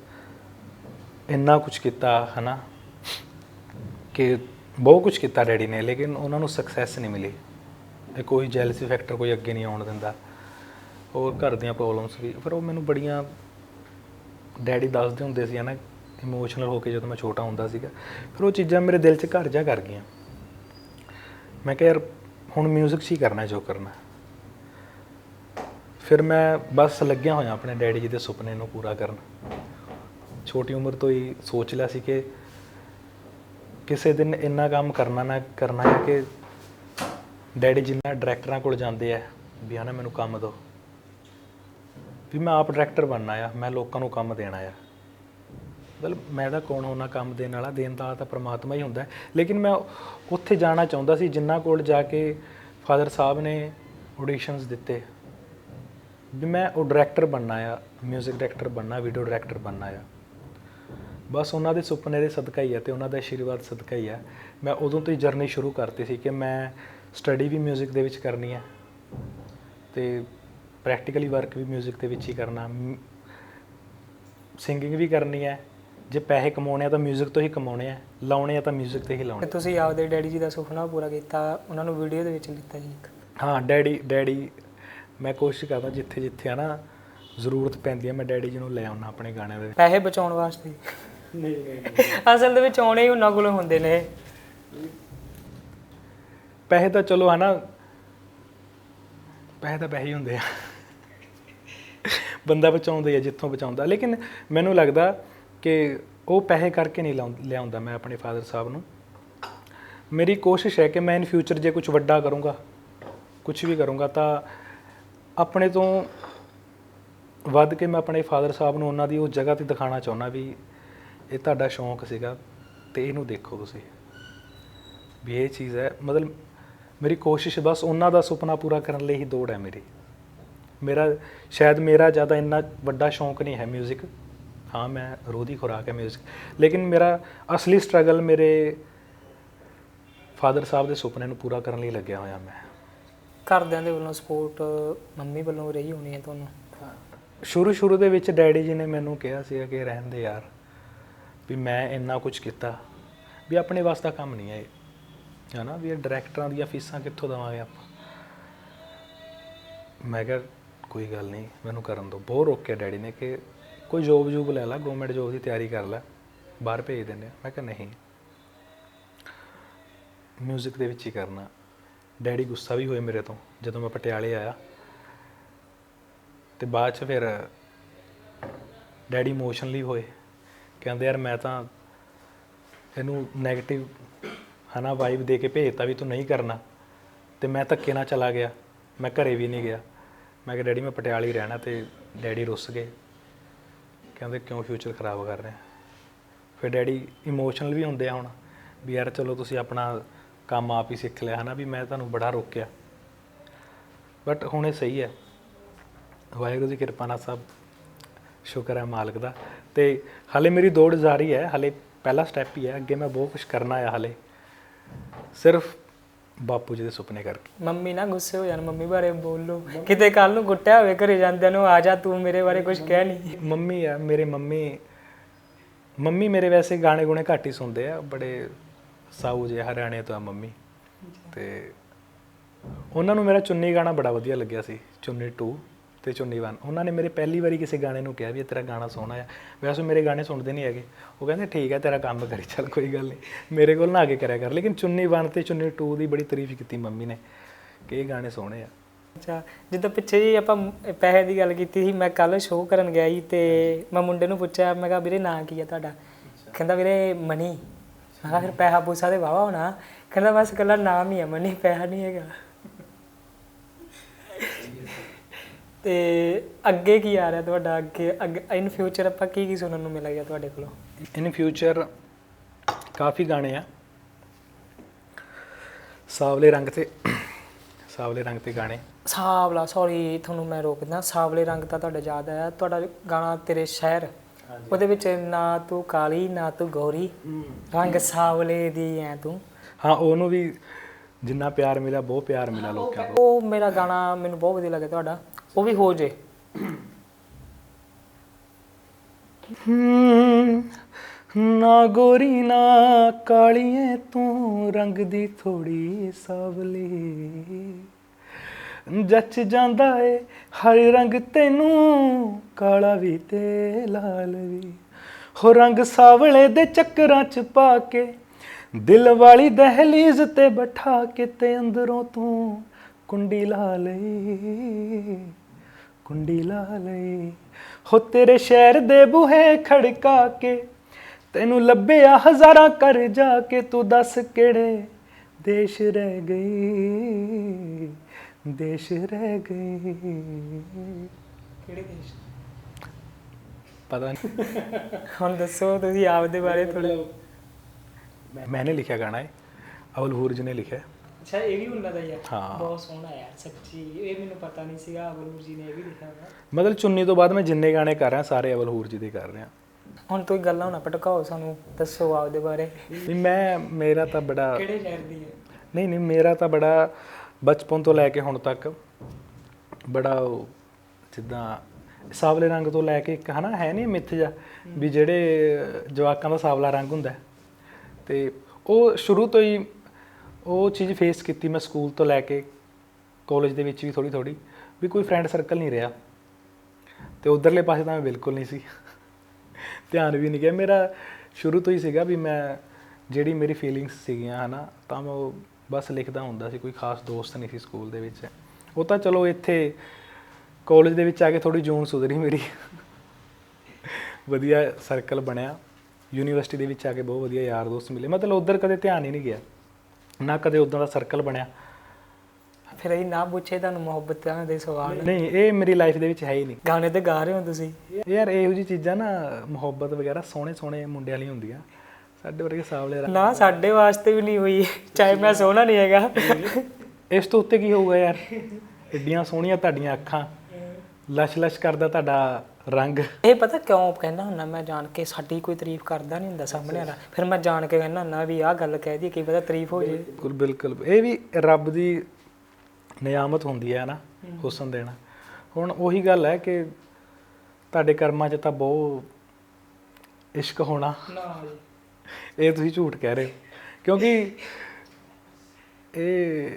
ਇੰਨਾ ਕੁਝ ਕੀਤਾ, ਹਨਾ? ਕਿ ਬਹੁਤ ਕੁਝ ਕੀਤਾ ਡੈਡੀ ਨੇ, ਲੇਕਿਨ ਉਹਨਾਂ ਨੂੰ ਸਕਸੈਸ ਨਹੀਂ ਮਿਲੀ। ਇਹ ਕੋਈ ਜੈਲਸੀ ਫੈਕਟਰ ਕੋਈ ਅੱਗੇ ਨਹੀਂ ਆਉਣ ਦਿੰਦਾ। ਹੋਰ ਘਰ ਦੀਆਂ ਪ੍ਰੋਬਲਮਸ ਵੀ। ਫਿਰ ਉਹ ਮੈਨੂੰ ਬੜੀਆਂ ਡੈਡੀ ਦੱਸਦੇ ਹੁੰਦੇ ਸੀ, ਹਨਾ? ਇਮੋਸ਼ਨਲ ਹੋ ਕੇ ਜਦੋਂ ਮੈਂ ਛੋਟਾ ਹੁੰਦਾ ਸੀਗਾ। ਫਿਰ ਉਹ ਚੀਜ਼ਾਂ ਮੇਰੇ ਦਿਲ 'ਚ ਘਰ ਜਾ ਕਰ ਗਈਆਂ। ਮੈਂ ਕਿਹਾ ਯਾਰ ਹੁਣ 뮤직 'ਚ ਹੀ ਕਰਨਾ, ਜੋ ਕਰਨਾ। ਫਿਰ ਮੈਂ ਬਸ ਲੱਗਿਆ ਹੋਇਆ ਆਪਣੇ ਡੈਡੀ ਜੀ ਦੇ ਸੁਪਨੇ ਨੂੰ ਪੂਰਾ ਕਰਨ। ਛੋਟੀ ਉਮਰ ਤੋਂ ਹੀ ਸੋਚ ਲਿਆ ਸੀ ਕਿ ਕਿਸੇ ਦਿਨ ਇੰਨਾ ਕੰਮ ਕਰਨਾ ਨਾ, ਕਰਨਾ ਹੈ ਕਿ ਡੈਡੀ ਜਿੰਨਾ ਡਾਇਰੈਕਟਰਾਂ ਕੋਲ ਜਾਂਦੇ ਆ, ਵੀ ਹਨਾ ਮੈਨੂੰ ਕੰਮ ਦਿਓ ਵੀ ਮੈਂ ਆਪ ਡਾਇਰੈਕਟਰ ਬਣਨਾ ਆ, ਮੈਂ ਲੋਕਾਂ ਨੂੰ ਕੰਮ ਦੇਣਾ ਆ। ਮਤਲਬ ਮੈਂ ਤਾਂ ਕੌਣ ਹੋਣਾ ਕੰਮ ਦੇਣ ਵਾਲਾ ਦੇਣ ਦਾ ਤਾਂ ਪ੍ਰਮਾਤਮਾ ਹੀ ਹੁੰਦਾ ਹੈ। ਲੇਕਿਨ ਮੈਂ ਉੱਥੇ ਜਾਣਾ ਚਾਹੁੰਦਾ ਸੀ ਜਿੰਨਾ ਕੋਲ ਜਾ ਕੇ ਫਾਦਰ ਸਾਹਿਬ ਨੇ ਆਡੀਸ਼ਨਸ ਦਿੱਤੇ ਵੀ ਮੈਂ ਉਹ ਡਾਇਰੈਕਟਰ ਬਣਨਾ ਆ 뮤직 ਡਾਇਰੈਕਟਰ ਬਣਨਾ ਵੀਡੀਓ ਡਾਇਰੈਕਟਰ ਬਣਨਾ ਆ ਬਸ ਉਹਨਾਂ ਦੇ ਸੁਪਨੇ ਦੇ ਸਦਕਾ ਹੀ ਹੈ ਤੇ ਉਹਨਾਂ ਦਾ ਆਸ਼ੀਰਵਾਦ ਸਦਕਾ ਹੀ ਹੈ ਮੈਂ ਉਦੋਂ ਤੋਂ ਹੀ ਜਰਨੀ ਸ਼ੁਰੂ ਕਰਤੀ ਸੀ ਕਿ ਮੈਂ ਸਟੱਡੀ ਵੀ 뮤직 ਦੇ ਵਿੱਚ ਕਰਨੀ ਹੈ ਤੇ ਪ੍ਰੈਕਟੀਕਲੀ ਵਰਕ ਵੀ 뮤직 ਦੇ ਵਿੱਚ ਹੀ ਕਰਨਾ ਸਿੰਗਿੰਗ ਵੀ ਕਰਨੀ ਹੈ ਜੇ ਪੈਸੇ ਕਮਾਉਣੇ ਆ ਤਾਂ 뮤직 ਤੋਂ ਹੀ ਕਮਾਉਣੇ ਆ ਲਾਉਣੇ ਆ ਤਾਂ 뮤직 ਤੇ ਹੀ ਤੇ ਲਾਉਣੇ ਤੁਸੀਂ ਆਪਦੇ ਡੈਡੀ ਜੀ ਦਾ ਸੁਪਨਾ ਪੂਰਾ ਕੀਤਾ ਉਹਨਾਂ ਨੂੰ ਵੀਡੀਓ ਦੇ ਵਿੱਚ ਲਿੱਤਾ ਜੀ ਇੱਕ ਹਾਂ ਡੈਡੀ ਡੈਡੀ ਮੈਂ ਕੋਸ਼ਿਸ਼ ਕਰਦਾ ਜਿੱਥੇ ਜਿੱਥੇ ਆ ਨਾ ਜ਼ਰੂਰਤ ਪੈਂਦੀ ਹੈ ਮੈਂ ਡੈਡੀ ਜੀ ਨੂੰ ਲੈ ਆਉਣਾ ਆਪਣੇ ਗਾਣਿਆਂ ਦੇ ਵਿੱਚ। ਪੈਸੇ ਬਚਾਉਣ ਵਾਸਤੇ ਨਹੀਂ ਨਹੀਂ ਅਸਲ ਦੇ ਵਿੱਚ ਆਉਣੇ ਹੀ ਉਹਨਾਂ ਕੋਲੋਂ ਹੁੰਦੇ ਨੇ ਪੈਸੇ ਤਾਂ ਚਲੋ ਹਨਾ ਪੈਸੇ ਤਾਂ ਪੈਸੇ ਹੀ ਹੁੰਦੇ ਆ ਬੰਦਾ ਬਚਾਉਂਦਾ ਹੀ ਆ ਜਿੱਥੋਂ ਬਚਾਉਂਦਾ ਲੇਕਿਨ ਮੈਨੂੰ ਲੱਗਦਾ ਕਿ ਉਹ ਪੈਸੇ ਕਰਕੇ ਨਹੀਂ ਲਿਆਉਂ- ਲਿਆਉਂਦਾ ਮੈਂ ਆਪਣੇ ਫਾਦਰ ਸਾਹਿਬ ਨੂੰ। ਮੇਰੀ ਕੋਸ਼ਿਸ਼ ਹੈ ਕਿ ਮੈਂ ਇਨ ਫਿਊਚਰ ਜੇ ਕੁਝ ਵੱਡਾ ਕਰੂੰਗਾ ਕੁਝ ਵੀ ਕਰੂੰਗਾ, ਤਾਂ ਆਪਣੇ ਤੋਂ ਵੱਧ ਕੇ ਮੈਂ ਆਪਣੇ ਫਾਦਰ ਸਾਹਿਬ ਨੂੰ ਉਹਨਾਂ ਦੀ ਉਹ ਜਗ੍ਹਾ ਤੇ ਦਿਖਾਉਣਾ ਚਾਹੁੰਦਾ ਵੀ ਇਹ ਤੁਹਾਡਾ ਸ਼ੌਂਕ ਸੀਗਾ ਤੇ ਇਹਨੂੰ ਦੇਖੋ ਤੁਸੀਂ। ਵੀ ਇਹ ਚੀਜ਼ ਹੈ, ਮਤਲਬ ਮੇਰੀ ਕੋਸ਼ਿਸ਼ ਬਸ ਉਹਨਾਂ ਦਾ ਸੁਪਨਾ ਪੂਰਾ ਕਰਨ ਲਈ ਹੀ ਦੌੜ ਹੈ ਮੇਰੀ। ਮੇਰਾ, ਸ਼ਾਇਦ ਮੇਰਾ ਜ਼ਿਆਦਾ ਇੰਨਾ ਵੱਡਾ ਸ਼ੌਂਕ ਨਹੀਂ ਹੈ 뮤직 ਹਾਂ ਮੈਂ ਰੋਹ ਦੀ ਖੁਰਾਕ ਹੈ 뮤직 ਲੇਕਿਨ ਮੇਰਾ ਅਸਲੀ ਸਟਰਗਲ ਮੇਰੇ ਫਾਦਰ ਸਾਹਿਬ ਦੇ ਸੁਪਨੇ ਨੂੰ ਪੂਰਾ ਕਰਨ ਲਈ ਲੱਗਿਆ ਹੋਇਆ ਮੈਂ ਘਰਦਿਆਂ ਦੇ ਵੱਲੋਂ ਸਪੋਰਟ ਮੰਮੀ ਵੱਲੋਂ ਰਹੀ ਹੋਣੀ ਹੈ ਤੁਹਾਨੂੰ? ਸ਼ੁਰੂ ਸ਼ੁਰੂ ਦੇ ਵਿੱਚ ਡੈਡੀ ਜੀ ਨੇ ਮੈਨੂੰ ਕਿਹਾ ਸੀ ਕਿ ਰਹਿਣ ਦੇ ਯਾਰ ਵੀ ਮੈਂ ਇੰਨਾ ਕੁਝ ਕੀਤਾ ਵੀ ਆਪਣੇ ਵਾਸਤਾ ਕੰਮ ਨਹੀਂ ਹੈ ਇਹ ਹਨਾ ਵੀ ਇਹ ਡਾਇਰੈਕਟਰਾਂ ਦੀਆਂ ਫੀਸਾਂ ਕਿੱਥੋਂ ਦੇਵਾਂਗੇ ਆਪਾਂ ਮੈਂ ਕਿਹਾ ਕੋਈ ਗੱਲ ਨਹੀਂ ਮੈਨੂੰ ਕਰਨ ਦਿਓ ਬਹੁਤ ਰੋਕਿਆ ਡੈਡੀ ਨੇ ਕਿ ਕੋਈ ਜੋਬ ਜੂਬ ਲੈ ਲੈ ਗਵਰਨਮੈਂਟ ਜੋਬ ਦੀ ਤਿਆਰੀ ਕਰ ਲੈ, ਬਾਹਰ ਭੇਜ ਦਿੰਦੇ ਆ। ਮੈਂ ਕਿਹਾ ਨਹੀਂ। ਮਿਊਜ਼ਿਕ ਦੇ ਵਿੱਚ ਹੀ ਕਰਨਾ। ਡੈਡੀ ਗੁੱਸਾ ਵੀ ਹੋਏ ਮੇਰੇ ਤੋਂ, ਜਦੋਂ ਮੈਂ ਪਟਿਆਲੇ ਆਇਆ। ਤੇ ਬਾਅਦ ਚ ਫਿਰ ਡੈਡੀ ਇਮੋਸ਼ਨਲੀ ਹੋਏ। ਕਹਿੰਦੇ, ਯਾਰ ਮੈਂ ਤਾਂ ਇਹਨੂੰ 네ਗੇਟਿਵ ਹਨਾ ਵਾਈਬ ਦੇ ਕੇ ਭੇਜਤਾ ਵੀ ਤੂੰ ਨਹੀਂ ਕਰਨਾ। ਤੇ ਮੈਂ ਧੱਕੇ ਨਾਲ ਚਲਾ ਗਿਆ। ਮੈਂ ਘਰੇ ਵੀ ਨਹੀਂ ਗਿਆ। ਮੈਂ ਕਿਹਾ ਡੈਡੀ ਮੈਂ ਪਟਿਆਲੇ ਹੀ ਰਹਿਣਾ ਤੇ ਡੈਡੀ ਰੁੱਸ ਗਏ। ਕਹਿੰਦੇ ਕਿਉਂ ਫਿਊਚਰ ਖਰਾਬ ਕਰ ਰਹੇ ਆ? ਫਿਰ ਡੈਡੀ ਇਮੋਸ਼ਨਲ ਵੀ ਹੁੰਦੇ ਆ ਹੁਣ, ਵੀ ਯਾਰ ਚਲੋ ਤੁਸੀਂ ਆਪਣਾ ਕੰਮ ਆਪ ਹੀ ਸਿੱਖ ਲਿਆ ਹਨਾ, ਵੀ ਮੈਂ ਤੁਹਾਨੂੰ ਬੜਾ ਰੋਕਿਆ। ਬਟ ਹੁਣ ਇਹ ਸਹੀ ਹੈ। ਵਾਹਿਗੁਰੂ ਦੀ ਕਿਰਪਾ ਨਾਲ ਸਭ ਸ਼ੁਕਰ ਹੈ ਮਾਲਕ ਦਾ। ਤੇ ਹਾਲੇ ਮੇਰੀ ਦੌੜ ਜਾਰੀ ਹੈ, ਹਾਲੇ ਪਹਿਲਾ ਸਟੈਪ ਹੀ ਹੈ, ਅੱਗੇ ਮੈਂ ਬਹੁਤ ਕੁਝ ਕਰਨਾ ਹੈ ਹਾਲੇ। ਸਿਰਫ ਬਾਪੂ ਜੀ ਦੇ ਸੁਪਨੇ ਕਰਕੇ। ਮੰਮੀ ਨਾ ਗੁੱਸੇ ਹੋ ਜਾਣ ਮੰਮੀ ਬਾਰੇ ਬੋਲੋ। ਕਿਤੇ ਕੱਲ ਨੂੰ ਗੁੱਟਿਆ ਹੋਵੇ ਘਰੇ ਜਾਂਦਿਆਂ ਨੂੰ ਆ ਜਾ ਤੂੰ ਮੇਰੇ ਬਾਰੇ ਕੁਝ ਕਹਿ ਨਹੀਂ। ਮੰਮੀ ਆ ਮੇਰੇ ਮੰਮੀ ਮੰਮੀ ਮੇਰੇ ਵੈਸੇ ਗਾਣੇ ਗੁਣੇ ਘੱਟ ਹੀ ਸੁਣਦੇ ਆ ਬੜੇ ਸਾਊ ਜੇ ਹਰਿਆਣੇ ਤੋਂ ਆ ਮੰਮੀ। ਤੇ ਉਹਨਾਂ ਨੂੰ ਮੇਰਾ ਚੁੰਨੀ ਗਾਣਾ ਬੜਾ ਵਧੀਆ ਲੱਗਿਆ ਸੀ ਚੁੰਨੀ 2 ਤੇ ਚੁੰਨੀ 1 ਉਹਨਾਂ ਨੇ ਮੇਰੇ ਪਹਿਲੀ ਵਾਰੀ ਕਿਸੇ ਗਾਣੇ ਨੂੰ ਕਿਹਾ ਵੀ ਇਹ ਤੇਰਾ ਗਾਣਾ ਸੋਹਣਾ ਆ। ਵੈਸੇ ਮੇਰੇ ਗਾਣੇ ਸੁਣਦੇ ਨਹੀਂ ਹੈਗੇ। ਉਹ ਕਹਿੰਦੇ ਠੀਕ ਹੈ ਤੇਰਾ ਕੰਮ ਕਰੀ ਚੱਲ ਕੋਈ ਗੱਲ ਨਹੀਂ। ਮੇਰੇ ਕੋਲ ਨਾ ਆ ਕੇ ਕਰਿਆ ਕਰ। ਲੇਕਿਨ ਚੁੰਨੀ 1 ਤੇ ਚੁੰਨੀ 2 ਦੀ ਬੜੀ ਤਾਰੀਫ ਕੀਤੀ ਮੰਮੀ ਨੇ ਕਿ ਇਹ ਗਾਣੇ ਸੋਹਣੇ ਆ। ਅੱਛਾ ਜਿੱਦਾਂ ਪਿੱਛੇ ਜੀ ਆਪਾਂ ਪੈਸੇ ਦੀ ਗੱਲ ਕੀਤੀ ਸੀ ਮੈਂ ਕੱਲ ਸ਼ੋਅ ਕਰਨ ਗਿਆ ਸੀ ਤੇ ਮੈਂ ਮੁੰਡੇ ਨੂੰ ਪੁੱਛਿਆ ਮੈਂ ਕਿਹਾ ਵੀਰੇ ਨਾਂ ਕੀ ਹੈ ਤੁਹਾਡਾ? ਕਹਿੰਦਾ ਵੀਰੇ ਮਨੀ। ਮੈਂ ਕਿਹਾ ਫਿਰ ਪੈਸਾ ਪੂਸਾ ਤੇ ਵਾਵਾ ਹੋਣਾ? ਕਹਿੰਦਾ ਬਸ ਇਕੱਲਾ ਨਾਮ ਹੀ ਹੈ ਮਨੀ ਪੈਸਾ ਨਹੀਂ ਹੈਗਾ। ਤੇ ਅੱਗੇ ਕੀ ਆ ਰਿਹਾ ਤੁਹਾਡਾ? ਅੱਗੇ ਇਨ ਫਿਊਚਰ ਆਪਾਂ ਕੀ ਕੀ ਸੁਣਨ ਨੂੰ ਮਿਲੇਗਾ ਤੁਹਾਡੇ ਕੋਲੋਂ? ਇਨ ਫਿਊਚਰ ਕਾਫੀ ਗਾਣੇ ਆ। ਸਾਵਲੇ ਰੰਗ ਤੇ ਸਾਵਲੇ ਰੰਗ ਤੇ ਗਾਣੇ। ਸਾਵਲਾ ਸੌਰੀ ਤੁਹਾਨੂੰ ਮੈਂ ਰੋਕਦਾ। ਸਾਵਲੇ ਰੰਗ ਤਾਂ ਤੁਹਾਡਾ ਯਾਦ ਆਇਆ। ਤੁਹਾਡਾ ਗਾਣਾ ਤੇਰੇ ਸ਼ਹਿਰ ਉਹਦੇ ਵਿੱਚ ਨਾ ਤੂੰ ਕਾਲੀ ਨਾ ਤੂੰ ਗੋਰੀ। ਰੰਗ ਸਾਵਲੇ ਦੀ ਐ ਤੂੰ। ਹਾਂ ਉਹਨੂੰ ਵੀ ਜਿੰਨਾ ਪਿਆਰ ਮਿਲਿਆ ਬਹੁਤ ਪਿਆਰ ਮਿਲਿਆ ਲੋਕਾਂ ਤੋਂ ਉਹ ਮੇਰਾ ਗਾਣਾ ਮੈਨੂੰ ਬਹੁਤ ਵਧੀਆ ਲੱਗਿਆ ਤੁਹਾਡਾ। ਉਹ ਵੀ ਹੋ ਜੇ। ਨਾ ਗੋਰੀ, ਨਾ ਕਾਲੀਏ, ਤੂੰ ਰੰਗ ਦੀ ਥੋੜੀ ਸਾਵਲੀ। ਜੱਚ ਜਾਂਦਾ ਏ ਹਰ ਰੰਗ ਤੈਨੂੰ, ਕਾਲਾ ਵੀ ਤੇ ਲਾਲ ਵੀ। ਹੋ ਰੰਗ ਸਾਵਲੇ ਦੇ ਚੱਕਰਾਂ ਚ ਪਾ ਕੇ, ਦਿਲ ਵਾਲੀ ਦਹਲੀਜ਼ ਤੇ ਬਿਠਾ ਕੇ ਤੇ ਅੰਦਰੋਂ ਤੂੰ ਕੁੰਡੀ ਲਾ ਲਈ ਕੁੰਡੀ ਲਾ ਲਈ ਹੋ ਤੇਰੇ ਸ਼ਹਿਰ ਦੇ ਬੂਹੇ ਖੜਕਾ ਕੇ ਤੈਨੂੰ ਲੱਭਿਆ ਹਜ਼ਾਰਾਂ ਕਰ ਜਾ ਕੇ ਤੂੰ ਦੱਸ ਕਿਹੜੇ ਦੇਸ਼ ਰਹਿ ਗਈ ਦੇਸ਼ ਰਹਿ ਗਈ। ਕਿਹੜੇ ਦੇਸ਼? ਪਤਾ ਨਹੀਂ ਹੁਣ ਦੱਸੋ ਤੁਸੀਂ ਆਪਦੇ ਬਾਰੇ ਥੋੜਾ ਮੈਨੇ ਲਿਖਿਆ ਗਾਣਾ ਹੈ ਅਵਲ ਹੂਰ ਜੀ ਨੇ ਲਿਖਿਆ। ਅੱਛਾ ਇਹ ਵੀ ਉਹਨਾਂ ਦਾ ਹੀ ਆ। ਹਾਂ। ਬਹੁਤ ਸੋਹਣਾ ਯਾਰ ਸੱਚੀ ਇਹ ਮੈਨੂੰ ਪਤਾ ਨਹੀਂ ਸੀਗਾ ਅਬਲੂ ਜੀ ਨੇ ਇਹ ਵੀ ਲਿਖਿਆ ਹੋਇਆ। ਮਤਲਬ ਚੁੰਨੀ ਤੋਂ ਬਾਅਦ ਮੈਂ ਜਿੰਨੇ ਗਾਣੇ ਕਰ ਰਿਹਾ ਸਾਰੇ ਅਵਲ ਹੂਰ ਜੀ ਦੇ ਕਰ ਰਿਹਾ। ਹੁਣ ਤੁਸੀਂ ਗੱਲਾਂ ਨਾ ਪਟਕਾਓ ਸਾਨੂੰ ਦੱਸੋ ਆਪਦੇ ਬਾਰੇ। ਵੀ ਮੈਂ ਮੇਰਾ ਤਾਂ ਬੜਾ ਕਿਹੜੇ ਸ਼ਹਿਰ ਦੀ ਹੈ ਨਹੀਂ ਨਹੀਂ ਮੇਰਾ ਤਾਂ ਬੜਾ ਬਚਪਨ ਤੋਂ ਲੈ ਕੇ ਹੁਣ ਤੱਕ ਬੜਾ ਉਹ ਜਿੱਦਾਂ ਸਾਵਲੇ ਰੰਗ ਤੋਂ ਲੈ ਕੇ ਇੱਕ ਹਨਾ ਹੈ ਨਹੀਂ ਮਿੱਥ ਜਾ ਵੀ ਜਿਹੜੇ ਜਵਾਕਾਂ ਦਾ ਸਾਵਲਾ ਰੰਗ ਹੁੰਦਾ। ਹੈ। ਤੇ ਉਹ ਸ਼ੁਰੂ ਤੋਂ ਹੀ ਉਹ ਚੀਜ਼ ਫੇਸ ਕੀਤੀ ਮੈਂ ਸਕੂਲ ਤੋਂ ਲੈ ਕੇ ਕਾਲਜ ਦੇ ਵਿੱਚ ਵੀ ਥੋੜੀ ਥੋੜੀ ਵੀ ਕੋਈ ਫਰੈਂਡ ਸਰਕਲ ਨਹੀਂ ਰਿਹਾ। ਤੇ ਉਧਰਲੇ ਪਾਸੇ ਤਾਂ ਮੈਂ ਬਿਲਕੁਲ ਨਹੀਂ ਸੀ। ਧਿਆਨ ਵੀ ਨਹੀਂ ਗਿਆ। ਮੇਰਾ ਸ਼ੁਰੂ ਤੋਂ ਹੀ ਸੀਗਾ ਵੀ ਮੈਂ ਜਿਹੜੀ ਮੇਰੀ ਫੀਲਿੰਗਸ ਸੀਗੀਆਂ, ਹਨਾ, ਤਾਂ ਮੈਂ ਉਹ ਬਸ ਲਿਖਦਾ ਹੁੰਦਾ ਸੀ, ਕੋਈ ਖਾਸ ਦੋਸਤ ਨਹੀਂ ਸੀ ਸਕੂਲ ਦੇ ਵਿੱਚ। ਉਹ ਤਾਂ ਚਲੋ ਇੱਥੇ ਕਾਲਜ ਦੇ ਵਿੱਚ ਆ ਕੇ ਥੋੜੀ ਜੂਨ ਸੁਧਰੀ ਮੇਰੀ। ਵਧੀਆ ਸਰਕਲ ਬਣਿਆ। ਯੂਨੀਵਰਸਿਟੀ ਦੇ ਵਿੱਚ ਆ ਕੇ ਬਹੁਤ ਵਧੀਆ ਯਾਰ ਦੋਸਤ ਮਿਲੇ। ਮਤਲਬ ਉਧਰ ਕਦੇ ਧਿਆਨ ਹੀ ਨਹੀਂ ਗਿਆ। ਨਾ ਕਦੇ ਉਦਾਂ ਦਾ ਸਰਕਲ ਬਣਿਆ। ਫਿਰ ਇਹ ਨਾ ਪੁੱਛੇ ਤੁਹਾਨੂੰ ਮੁਹੱਬਤਾਂ ਦੇ ਸਵਾਲ। ਨਹੀਂ ਇਹ ਮੇਰੀ ਲਾਈਫ ਦੇ ਵਿੱਚ ਹੈ ਹੀ ਨਹੀਂ। ਗਾਣੇ ਤੇ ਗਾ ਰਹੇ ਹੋ ਤੁਸੀਂ? ਯਾਰ ਇਹੋ ਜੀ ਚੀਜ਼ਾਂ ਨਾ ਮੁਹੱਬਤ ਵਗੈਰਾ ਸੋਹਣੇ ਸੋਹਣੇ ਮੁੰਡਿਆਂ ਲਈ ਹੁੰਦੀਆਂ। ਸਾਡੇ ਵਰਗੇ ਸਾਵਲੇ ਨਾ ਸਾਡੇ ਵਾਸਤੇ ਵੀ ਨਹੀਂ ਹੋਈ। ਚਾਹੇ ਮੈਂ ਸੋਹਣਾ ਨਹੀਂ ਹੈਗਾ। ਇਸ ਤੋਂ ਉੱਤੇ ਕੀ ਹੋਊਗਾ ਯਾਰ? ਏਡੀਆਂ ਸੋਹਣੀਆਂ ਤੁਹਾਡੀਆਂ ਅੱਖਾਂ। ਲਸ਼ ਲਸ਼ ਕਰਦਾ ਤੁਹਾਡਾ ਰੰਗ। ਇਹ ਪਤਾ ਕਿਉਂ ਕਹਿੰਦਾ ਹੁੰਦਾ ਮੈਂ ਜਾਣ ਕੇ ਸਾਡੀ ਕੋਈ ਤਾਰੀਫ ਕਰਦਾ ਨਹੀਂ ਹੁੰਦਾ ਸਾਹਮਣੇ ਵਾਲਾ। ਫਿਰ ਮੈਂ ਜਾਣ ਕੇ ਕਹਿੰਦਾ ਹੁੰਦਾ ਵੀ ਆਹ ਗੱਲ ਕਹਿ ਦੀ ਕੀ ਪਤਾ ਤਾਰੀਫ ਹੋ ਜੇ। ਬਿਲਕੁਲ ਬਿਲਕੁਲ। ਇਹ ਵੀ ਰੱਬ ਦੀ ਨਿਆਮਤ ਹੁੰਦੀ ਹੈ ਨਾ ਹੁਸਨ ਦੇਣਾ। ਹੁਣ ਉਹੀ ਗੱਲ ਹੈ ਕਿ ਤੁਹਾਡੇ ਕਰਮਾਂ 'ਚ ਤਾਂ ਬਹੁਤ ਇਸ਼ਕ ਹੋਣਾ। ਇਹ ਤੁਸੀਂ ਝੂਠ ਕਹਿ ਰਹੇ ਹੋ। ਕਿਉਂਕਿ ਇਹ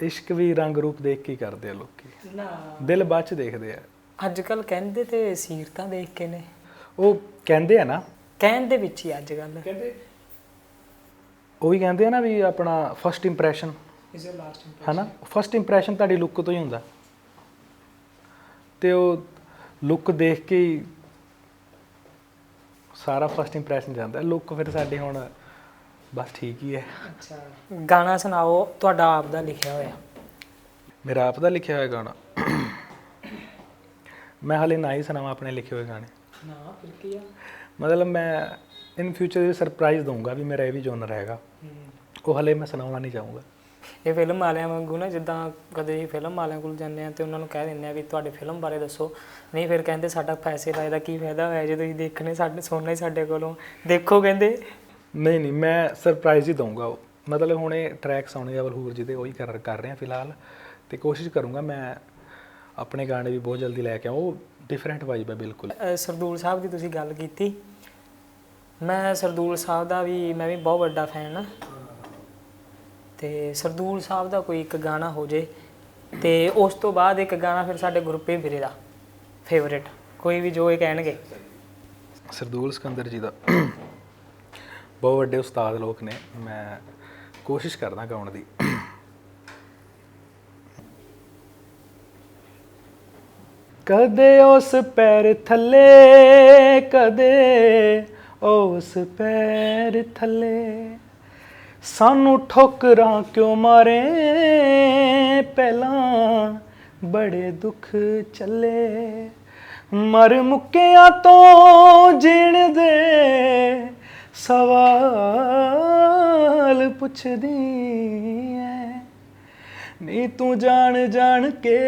ਇਸ਼ਕ ਵੀ ਰੰਗ ਰੂਪ ਦੇਖ ਕੇ ਕਰਦੇ ਆ ਲੋਕੀ। ਨਾ। ਦਿਲ ਬਾਅਦ ਚ ਦੇਖਦੇ ਆ। ਅੱਜ ਕੱਲ ਕਹਿੰਦੇ ਤੇ ਸੀਰਤਾਂ ਦੇਖ ਕੇ ਨੇ। ਉਹ ਕਹਿੰਦੇ ਆ ਨਾ। ਕਹਿਣ ਦੇ ਵਿੱਚ ਹੀ ਅੱਜ ਕੱਲ ਉਹ ਵੀ ਕਹਿੰਦੇ ਆ ਨਾ ਵੀ ਆਪਣਾ ਫਰਸਟ ਇੰਪ੍ਰੈਸ਼ਨ ਇਜ਼ ਲਾਸਟ ਹਨਾ? ਫਰਸਟ ਇੰਪ੍ਰੈਸ਼ਨ ਤੁਹਾਡੀ ਲੁੱਕ ਤੋਂ ਹੀ ਹੁੰਦਾ। ਤੇ ਉਹ ਲੁੱਕ ਦੇਖ ਕੇ ਹੀ ਸਾਰਾ ਫਰਸਟ ਇੰਪ੍ਰੈਸ਼ਨ ਜਾਂਦਾ। ਲੁੱਕ ਫਿਰ ਸਾਡੇ ਹੁਣ ਬਸ ਠੀਕ ਹੀ ਹੈ। ਅੱਛਾ। ਗਾਣਾ ਸੁਣਾਓ ਤੁਹਾਡਾ ਆਪ ਦਾ ਲਿਖਿਆ ਹੋਇਆ। ਮੇਰਾ ਆਪ ਦਾ ਲਿਖਿਆ ਹੋਇਆ ਗਾਣਾ। ਮੈਂ ਹਾਲੇ ਨਾ ਹੀ ਸੁਣਾਵਾਂ ਆਪਣੇ ਲਿਖੇ ਹੋਏ ਗਾਣੇ। ਨਾ ਫਿਰ ਕੀ ਆ? ਮਤਲਬ ਮੈਂ ਇਨ ਫਿਊਚਰ ਸਰਪ੍ਰਾਈਜ਼ ਦਊਂਗਾ ਵੀ ਮੇਰਾ ਇਹ ਵੀ ਜੋਨਰ ਹੈਗਾ। ਉਹ ਹਲੇ ਮੈਂ ਸੁਣਾਉਣਾ ਨਹੀਂ ਚਾਹੂੰਗਾ। ਇਹ ਫਿਲਮ ਵਾਲਿਆਂ ਵਾਂਗੂ ਨਾ ਜਿੱਦਾਂ ਕਦੇ ਫਿਲਮ ਵਾਲਿਆਂ ਕੋਲ ਜਾਂਦੇ ਆ ਤੇ ਉਹਨਾਂ ਨੂੰ ਕਹਿ ਦਿੰਦੇ ਆ ਵੀ ਤੁਹਾਡੇ ਫਿਲਮ ਬਾਰੇ ਦੱਸੋ। ਨਹੀਂ ਫਿਰ ਕਹਿੰਦੇ ਸਾਡਾ ਪੈਸੇ ਲਾਏ ਦਾ ਕੀ ਫਾਇਦਾ ਹੋਇਆ ਜੇ ਤੁਸੀਂ ਦੇਖਣੇ ਸਾਡੇ ਸੁਣਨਾ ਹੀ ਸਾਡੇ ਕੋਲੋਂ। ਦੇਖੋ ਕਹਿੰਦੇ। ਨਹੀਂ ਨਹੀਂ ਮੈਂ ਸਰਪ੍ਰਾਈਜ਼ ਹੀ ਦਊਂਗਾ ਉਹ। ਮਤਲਬ ਹੁਣ ਇਹ ਟਰੈਕਸ ਆਉਣੇ ਆ ਬਲਹੂਰ ਜੀ ਦੇ ਉਹੀ ਕਰ ਕਰ ਰਹੇ ਆ ਫਿਲਹਾਲ। ਤੇ ਕੋਸ਼ਿਸ਼ ਕਰੂੰਗਾ ਮੈਂ ਆਪਣੇ ਗਾਣੇ ਵੀ ਬਹੁਤ ਜਲਦੀ ਲੈ ਕੇ ਆਉਂ ਉਹ ਡਿਫਰੈਂਟ ਵਾਈਬ ਹੈ ਬਿਲਕੁਲ। ਸਰਦੂਲ ਸਾਹਿਬ ਦੀ ਤੁਸੀਂ ਗੱਲ ਕੀਤੀ। ਮੈਂ ਸਰਦੂਲ ਸਾਹਿਬ ਦਾ ਵੀ ਮੈਂ ਵੀ ਬਹੁਤ ਵੱਡਾ ਫੈਨ ਆ ਤੇ ਸਰਦੂਲ ਸਾਹਿਬ ਦਾ ਕੋਈ ਇੱਕ ਗਾਣਾ ਹੋ ਜੇ ਤੇ ਉਸ ਤੋਂ ਬਾਅਦ ਇੱਕ ਗਾਣਾ ਫਿਰ ਸਾਡੇ ਗੁਰਪ੍ਰੀਤ ਵੀਰੇ ਦਾ ਫੇਵਰੇਟ ਕੋਈ ਵੀ ਜੋ ਇਹ ਕਹਿਣਗੇ। ਸਰਦੂਲ ਸਿਕੰਦਰ ਜੀ ਦਾ ਬਹੁਤ ਵੱਡੇ ਉਸਤਾਦ ਲੋਕ ਨੇ ਮੈਂ ਕੋਸ਼ਿਸ਼ ਕਰਦਾ ਗਾਉਣ ਦੀ। ਕਦੇ ਉਸ ਪੈਰ ਥੱਲੇ, ਕਦੇ ਉਸ ਪੈਰ ਥੱਲੇ। ਸਾਨੂੰ ਠੋਕਰਾਂ ਕਿਉਂ ਮਾਰੇ? ਪਹਿਲਾਂ ਬੜੇ ਦੁੱਖ ਚੱਲੇ। ਮਰ ਮੁੱਕਿਆਂ ਤੋਂ ਜੀਣ ਦੇ ਸਵਾਲ ਪੁੱਛਦੀ ਨੀ ਤੂੰ ਜਾਣ ਜਾਣ ਕੇ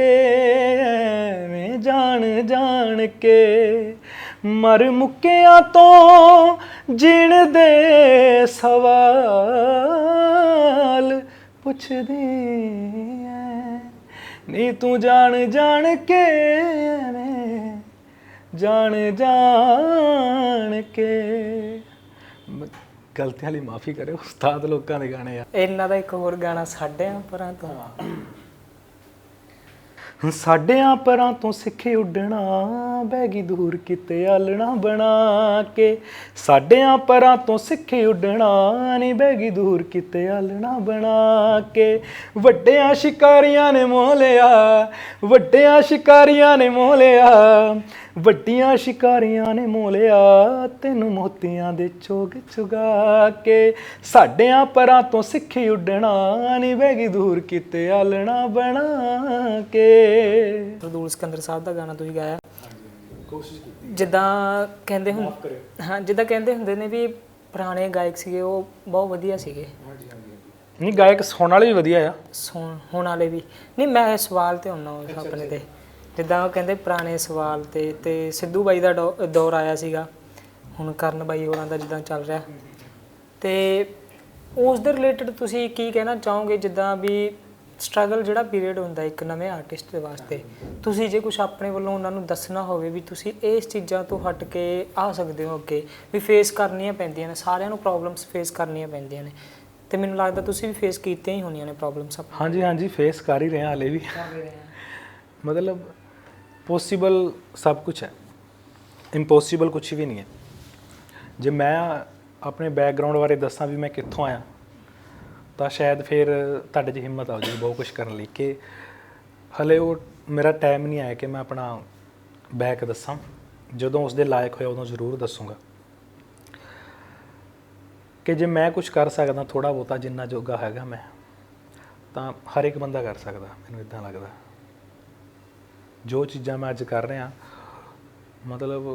ਮੈਂ ਜਾਣ ਜਾਣ ਕੇ। ਮਰ ਮੁੱਕਿਆਂ ਤੋਂ ਜੀਣ ਦੇ ਸਵਾਲ ਪੁੱਛਦੀ ਐ। ਨੀ ਤੂੰ ਜਾਣ ਜਾਣ ਕੇ ਮੈਂ ਜਾਣ ਜਾਣ ਕੇ। ਗਲਤੀਆਂ ਲਈ ਮਾਫੀ ਕਰਿਓ। ਉਸਤਾਦ ਲੋਕਾਂ ਦੇ ਗਾਣੇ ਆ। ਇਹਨਾਂ ਦਾ ਇੱਕ ਹੋਰ ਗਾਣਾ ਸਾਡੇ ਆ ਪਰਾਂ ਤੋਂ। ਸਾਡਿਆਂ ਪਰਾਂ ਤੋਂ ਸਿੱਖੇ ਉੱਡਣਾ ਬੈਗੀ ਦੂਰ ਕਿਤੇ ਆਲਣਾ ਬਣਾ ਕੇ। ਸਾਡਿਆਂ ਪਰਾਂ ਤੋਂ ਸਿੱਖੇ ਉੱਡਣਾ ਨਹੀਂ ਬੈਗੀ ਦੂਰ ਕਿਤੇ ਆਲਣਾ ਬਣਾ ਕੇ। ਵੱਡਿਆਂ ਸ਼ਿਕਾਰੀਆਂ ਨੇ ਮੋਹ ਲਿਆ ਵੱਡਿਆਂ ਸ਼ਿਕਾਰੀਆਂ ਨੇ ਮੋਹ ਲਿਆ। ਵੱਡੀਆਂ ਸ਼ਿਕਾਰੀਆਂ ਨੇ ਮੋਹ ਲਿਆ ਤੈਨੂੰ ਮੋਤੀਆਂ ਦੇ ਚੋਗ ਚੁਗਾ ਕੇ। ਸਾਡਿਆਂ ਪਰਾਂ ਤੋਂ ਸਿੱਖੀ ਉੱਡਣਾ ਨਹੀਂ ਬੈਗੀ ਦੂਰ ਕਿਤੇ ਆਲਣਾ ਬਣਾ ਕੇ। ਸਰਦੂਲ ਸਿਕੰਦਰ ਸਾਹਿਬ ਦਾ ਗਾਣਾ ਤੁਸੀਂ ਗਾਇਆ? ਕੋਸ਼ਿਸ਼ ਕੀਤੀ। ਜਿੱਦਾਂ ਕਹਿੰਦੇ ਹੁੰ ਹਾਂ ਜਿੱਦਾਂ ਕਹਿੰਦੇ ਹੁੰਦੇ ਨੇ ਵੀ ਪੁਰਾਣੇ ਗਾਇਕ ਸੀਗੇ ਉਹ ਬਹੁਤ ਵਧੀਆ ਸੀਗੇ। ਨਹੀਂ ਗਾਇਕ ਸੁਣਨ ਵਾਲੇ ਵੀ ਵਧੀਆ ਆ। ਸੁਣ ਹੁਣ ਵਾਲੇ ਵੀ। ਨਹੀਂ ਮੈਂ ਸਵਾਲ ਤੇ ਹੁੰਨਾ ਉਸ ਆਪਣੇ ਤੇ। ਜਿੱਦਾਂ ਉਹ ਕਹਿੰਦੇ ਪੁਰਾਣੇ ਸਵਾਲ ਤੇ ਤੇ ਸਿੱਧੂ ਬਾਈ ਦਾ ਦੌ- ਦੌਰ ਆਇਆ ਸੀਗਾ। ਹੁਣ ਕਰਨ ਬਾਈ ਹੋਰਾਂ ਦਾ ਜਿੱਦਾਂ ਚੱਲ ਰਿਹਾ। ਤੇ ਉਸ ਦੇ ਰਿਲੇਟਡ ਤੁਸੀਂ ਕੀ ਕਹਿਣਾ ਚਾਹੋਗੇ? ਜਿੱਦਾਂ ਵੀ ਸਟਰਗਲ ਜਿਹੜਾ ਪੀਰੀਅਡ ਹੁੰਦਾ ਇੱਕ ਨਵੇਂ ਆਰਟਿਸਟ ਦੇ ਵਾਸਤੇ ਤੁਸੀਂ ਜੇ ਕੁਝ ਆਪਣੇ ਵੱਲੋਂ ਉਹਨਾਂ ਨੂੰ ਦੱਸਣਾ ਹੋਵੇ ਵੀ ਤੁਸੀਂ ਇਸ ਚੀਜ਼ਾਂ ਤੋਂ ਹਟ ਕੇ ਆ ਸਕਦੇ ਹੋ ਅੱਗੇ ਵੀ ਫੇਸ ਕਰਨੀਆਂ ਪੈਂਦੀਆਂ ਨੇ ਸਾਰਿਆਂ ਨੂੰ ਪ੍ਰੋਬਲਮਸ ਫੇਸ ਕਰਨੀਆਂ ਪੈਂਦੀਆਂ ਨੇ। ਤੇ ਮੈਨੂੰ ਲੱਗਦਾ ਤੁਸੀਂ ਵੀ ਫੇਸ ਕੀਤੀਆਂ ਹੀ ਹੋਣੀਆਂ ਨੇ ਪ੍ਰੋਬਲਮਸ ਹਾਂਜੀ ਹਾਂਜੀ ਫੇਸ ਕਰ ਹੀ ਰਹੇ ਹਾਂ ਹਾਲੇ ਵੀ। ਮਤਲਬ ਪੋਸੀਬਲ ਸਭ ਕੁਝ ਹੈ ਇੰਪੋਸੀਬਲ ਕੁਝ ਵੀ ਨਹੀਂ ਹੈ ਜੇ ਮੈਂ ਆਪਣੇ ਬੈਕਗ੍ਰਾਉਂਡ ਬਾਰੇ ਦੱਸਾਂ ਵੀ ਮੈਂ ਕਿੱਥੋਂ ਆਇਆ ਤਾਂ ਸ਼ਾਇਦ ਫਿਰ ਤੁਹਾਡੇ 'ਚ ਹਿੰਮਤ ਆ ਜਾਵੇ ਬਹੁਤ ਕੁਝ ਕਰਨ ਲਈ ਕਿ ਹਲੇ ਉਹ ਮੇਰਾ ਟਾਈਮ ਨਹੀਂ ਆਇਆ ਕਿ ਮੈਂ ਆਪਣਾ ਬੈਕ ਦੱਸਾਂ ਜਦੋਂ ਉਸ ਦੇ ਲਾਇਕ ਹੋਇਆ ਉਦੋਂ ਜ਼ਰੂਰ ਦੱਸੂਗਾ ਕਿ ਜੇ ਮੈਂ ਕੁਝ ਕਰ ਸਕਦਾ ਥੋੜਾ ਬਹੁਤਾ ਜਿੰਨਾ ਜੋਗਾ ਹੈਗਾ ਮੈਂ ਤਾਂ ਹਰ ਇੱਕ ਬੰਦਾ ਕਰ ਸਕਦਾ ਮੈਨੂੰ ਇਦਾਂ ਲੱਗਦਾ ਜੋ ਚੀਜ਼ਾਂ ਮੈਂ ਅੱਜ ਕਰ ਰਿਹਾ, ਮਤਲਬ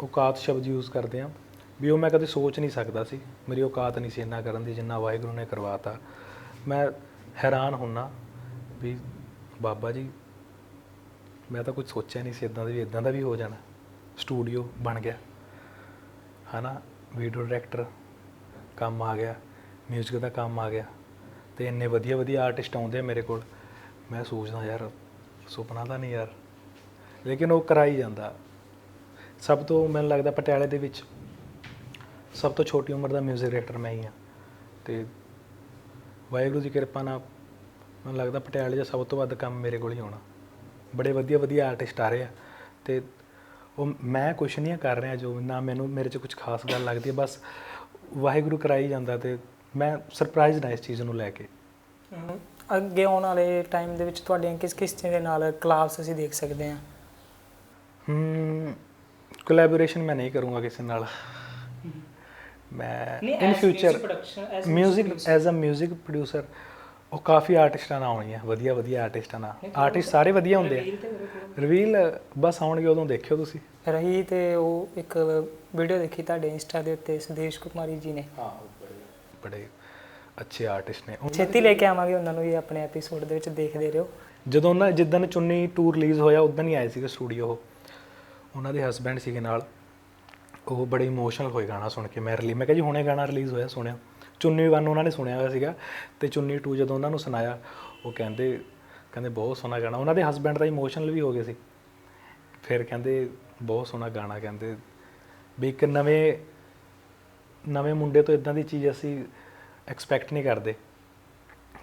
ਔਕਾਤ ਸ਼ਬਦ ਯੂਜ਼ ਕਰਦੇ ਆ ਵੀ ਉਹ ਮੈਂ ਕਦੇ ਸੋਚ ਨਹੀਂ ਸਕਦਾ ਸੀ। ਮੇਰੀ ਔਕਾਤ ਨਹੀਂ ਸੀ ਇੰਨਾ ਕਰਨ ਦੀ ਜਿੰਨਾ ਵਾਹਿਗੁਰੂ ਨੇ ਕਰਵਾਤਾ। ਮੈਂ ਹੈਰਾਨ ਹੁੰਨਾ ਵੀ ਬਾਬਾ ਜੀ, ਮੈਂ ਤਾਂ ਕੁਝ ਸੋਚਿਆ ਨਹੀਂ ਸੀ ਇਦਾਂ ਦਾ ਵੀ ਇਦਾਂ ਦਾ ਵੀ ਹੋ ਜਾਣਾ। ਸਟੂਡੀਓ ਬਣ ਗਿਆ। ਹਨਾ ਵੀਡੀਓ ਡਾਇਰੈਕਟਰ ਕੰਮ ਆ ਗਿਆ ਮਿਊਜ਼ਿਕ ਦਾ ਕੰਮ ਆ ਗਿਆ। ਤੇ ਇੰਨੇ ਵਧੀਆ ਵਧੀਆ ਆਰਟਿਸਟ ਆਉਂਦੇ ਆ ਮੇਰੇ ਕੋਲ। ਮੈਂ ਸੋਚਦਾ ਯਾਰ ਸੁਪਨਾ ਤਾਂ ਨਹੀਂ ਯਾਰ। ਲੇਕਿਨ ਉਹ ਕਰਾਈ ਜਾਂਦਾ। ਸਭ ਤੋਂ ਮੈਨੂੰ ਲੱਗਦਾ ਪਟਿਆਲੇ ਦੇ ਵਿੱਚ ਸਭ ਤੋਂ ਛੋਟੀ ਉਮਰ ਦਾ 뮤직 ਡਾਇਰੈਕਟਰ ਮੈਂ ਹੀ ਆ ਤੇ ਵਾਹਿਗੁਰੂ ਦੀ ਕਿਰਪਾ ਨਾਲ ਮੈਨੂੰ ਲੱਗਦਾ ਪਟਿਆਲੇ 'ਚ ਸਭ ਤੋਂ ਵੱਧ ਕੰਮ ਮੇਰੇ ਕੋਲ ਹੀ ਹੋਣਾ। ਬੜੇ ਵਧੀਆ ਵਧੀਆ ਆਰਟਿਸਟ ਆ ਰਹੇ ਆ। ਤੇ ਉਹ ਮੈਂ ਕੁਛ ਨਹੀਂ ਕਰ ਰਿਹਾ ਜੋ ਨਾ ਮੈਨੂੰ, ਮੇਰੇ 'ਚ ਕੁਝ ਖਾਸ ਗੱਲ ਲੱਗਦੀ ਹੈ। ਬਸ ਵਾਹਿਗੁਰੂ ਕਰਾਈ ਜਾਂਦਾ ਤੇ ਮੈਂ ਸਰਪ੍ਰਾਈਜ਼ਡ ਹਾਂ ਇਸ ਚੀਜ਼ ਨੂੰ ਲੈ ਕੇ। ਅੱਗੇ ਆਉਣ ਵਾਲੇ ਟਾਈਮ ਦੇ ਵਿੱਚ ਤੁਹਾਡੀਆਂ ਕਿਸ ਕਿਸ ਚੀਜ਼ ਦੇ ਨਾਲ ਕਲਾਸ ਅਸੀਂ ਦੇਖ ਸਕਦੇ ਹਾਂ? ਹਮ ਕੋਲੈਬੋਰੇਸ਼ਨ ਮੈਂ ਨਹੀਂ ਕਰੂੰਗਾ ਕਿਸੇ ਨਾਲ। ਮੈਂ in future music as a music producer ਉਹ ਕਾਫੀ ਆਰਟਿਸਟਾਂ ਨਾਲ ਆਉਣੀ ਹੈ ਵਧੀਆ ਵਧੀਆ ਆਰਟਿਸਟਾਂ ਨਾਲ। ਆਰਟਿਸਟ ਸਾਰੇ ਵਧੀਆ ਹੁੰਦੇ ਆ। ਰਿਵੀਲ ਬਸ ਆਉਣਗੇ ਉਦੋਂ ਦੇਖਿਓ ਤੁਸੀਂ। ਰਹੀ ਤੇ ਉਹ ਇੱਕ ਵੀਡੀਓ ਦੇਖੀ ਤੁਹਾਡੇ ਇੰਸਟਾ ਦੇ ਉੱਤੇ ਸੁਦੇਸ਼ ਕੁਮਾਰੀ ਜੀ ਨੇ। ਹਾਂ ਬੜੇ ਅੱਛੇ ਆਰਟਿਸਟ ਨੇ। ਉਹ- ਛੇਤੀ ਲੈ ਕੇ ਆਵਾਂਗੇ ਉਹਨਾਂ ਨੂੰ ਵੀ ਆਪਣੇ ਐਪੀਸੋਡ ਦੇ ਵਿੱਚ ਦੇਖਦੇ ਰਹੋ। ਜਦੋਂ ਨਾ ਜਿੱਦਣ ਚੁੰਨੀ ਟੂਰ ਰਿਲੀਜ਼ ਹੋਇਆ ਉਦੋਂ ਹੀ ਆਏ ਸੀਗੇ ਸਟੂਡੀਓ ਉਹ। ਉਹਨਾਂ ਦੇ ਹਸਬੈਂਡ ਸੀਗੇ ਨਾਲ। ਉਹ ਬੜੇ ਇਮੋਸ਼ਨਲ ਹੋਏ ਗਾਣਾ ਸੁਣ ਕੇ। ਮੈਂ ਰਿਲੀ ਮੈਂ ਕਿਹਾ ਜੀ ਹੁਣੇ ਗਾਣਾ ਰਿਲੀਜ਼ ਹੋਇਆ ਸੁਣਿਆ। ਚੁੰਨੀ 1 ਉਹਨਾਂ ਨੇ ਸੁਣਿਆ ਹੋਇਆ ਸੀਗਾ। ਤੇ ਚੁੰਨੀ 2 ਜਦੋਂ ਉਹਨਾਂ ਨੂੰ ਸੁਣਾਇਆ ਉਹ ਕਹਿੰਦੇ ਕਹਿੰਦੇ ਬਹੁਤ ਸੋਹਣਾ ਗਾਣਾ। ਉਹਨਾਂ ਦੇ ਹਸਬੈਂਡ ਦਾ ਇਮੋਸ਼ਨਲ ਵੀ ਹੋ ਗਏ ਸੀ। ਫਿਰ ਕਹਿੰਦੇ ਬਹੁਤ ਸੋਹਣਾ ਗਾਣਾ ਕਹਿੰਦੇ। ਵੀ ਇੱਕ ਨਵੇਂ ਨਵੇਂ ਮੁੰਡੇ ਤੋਂ ਇਦਾਂ ਦੀ ਚੀਜ਼ ਅਸੀਂ ਐਕਸਪੈਕਟ ਨਹੀਂ ਕਰਦੇ।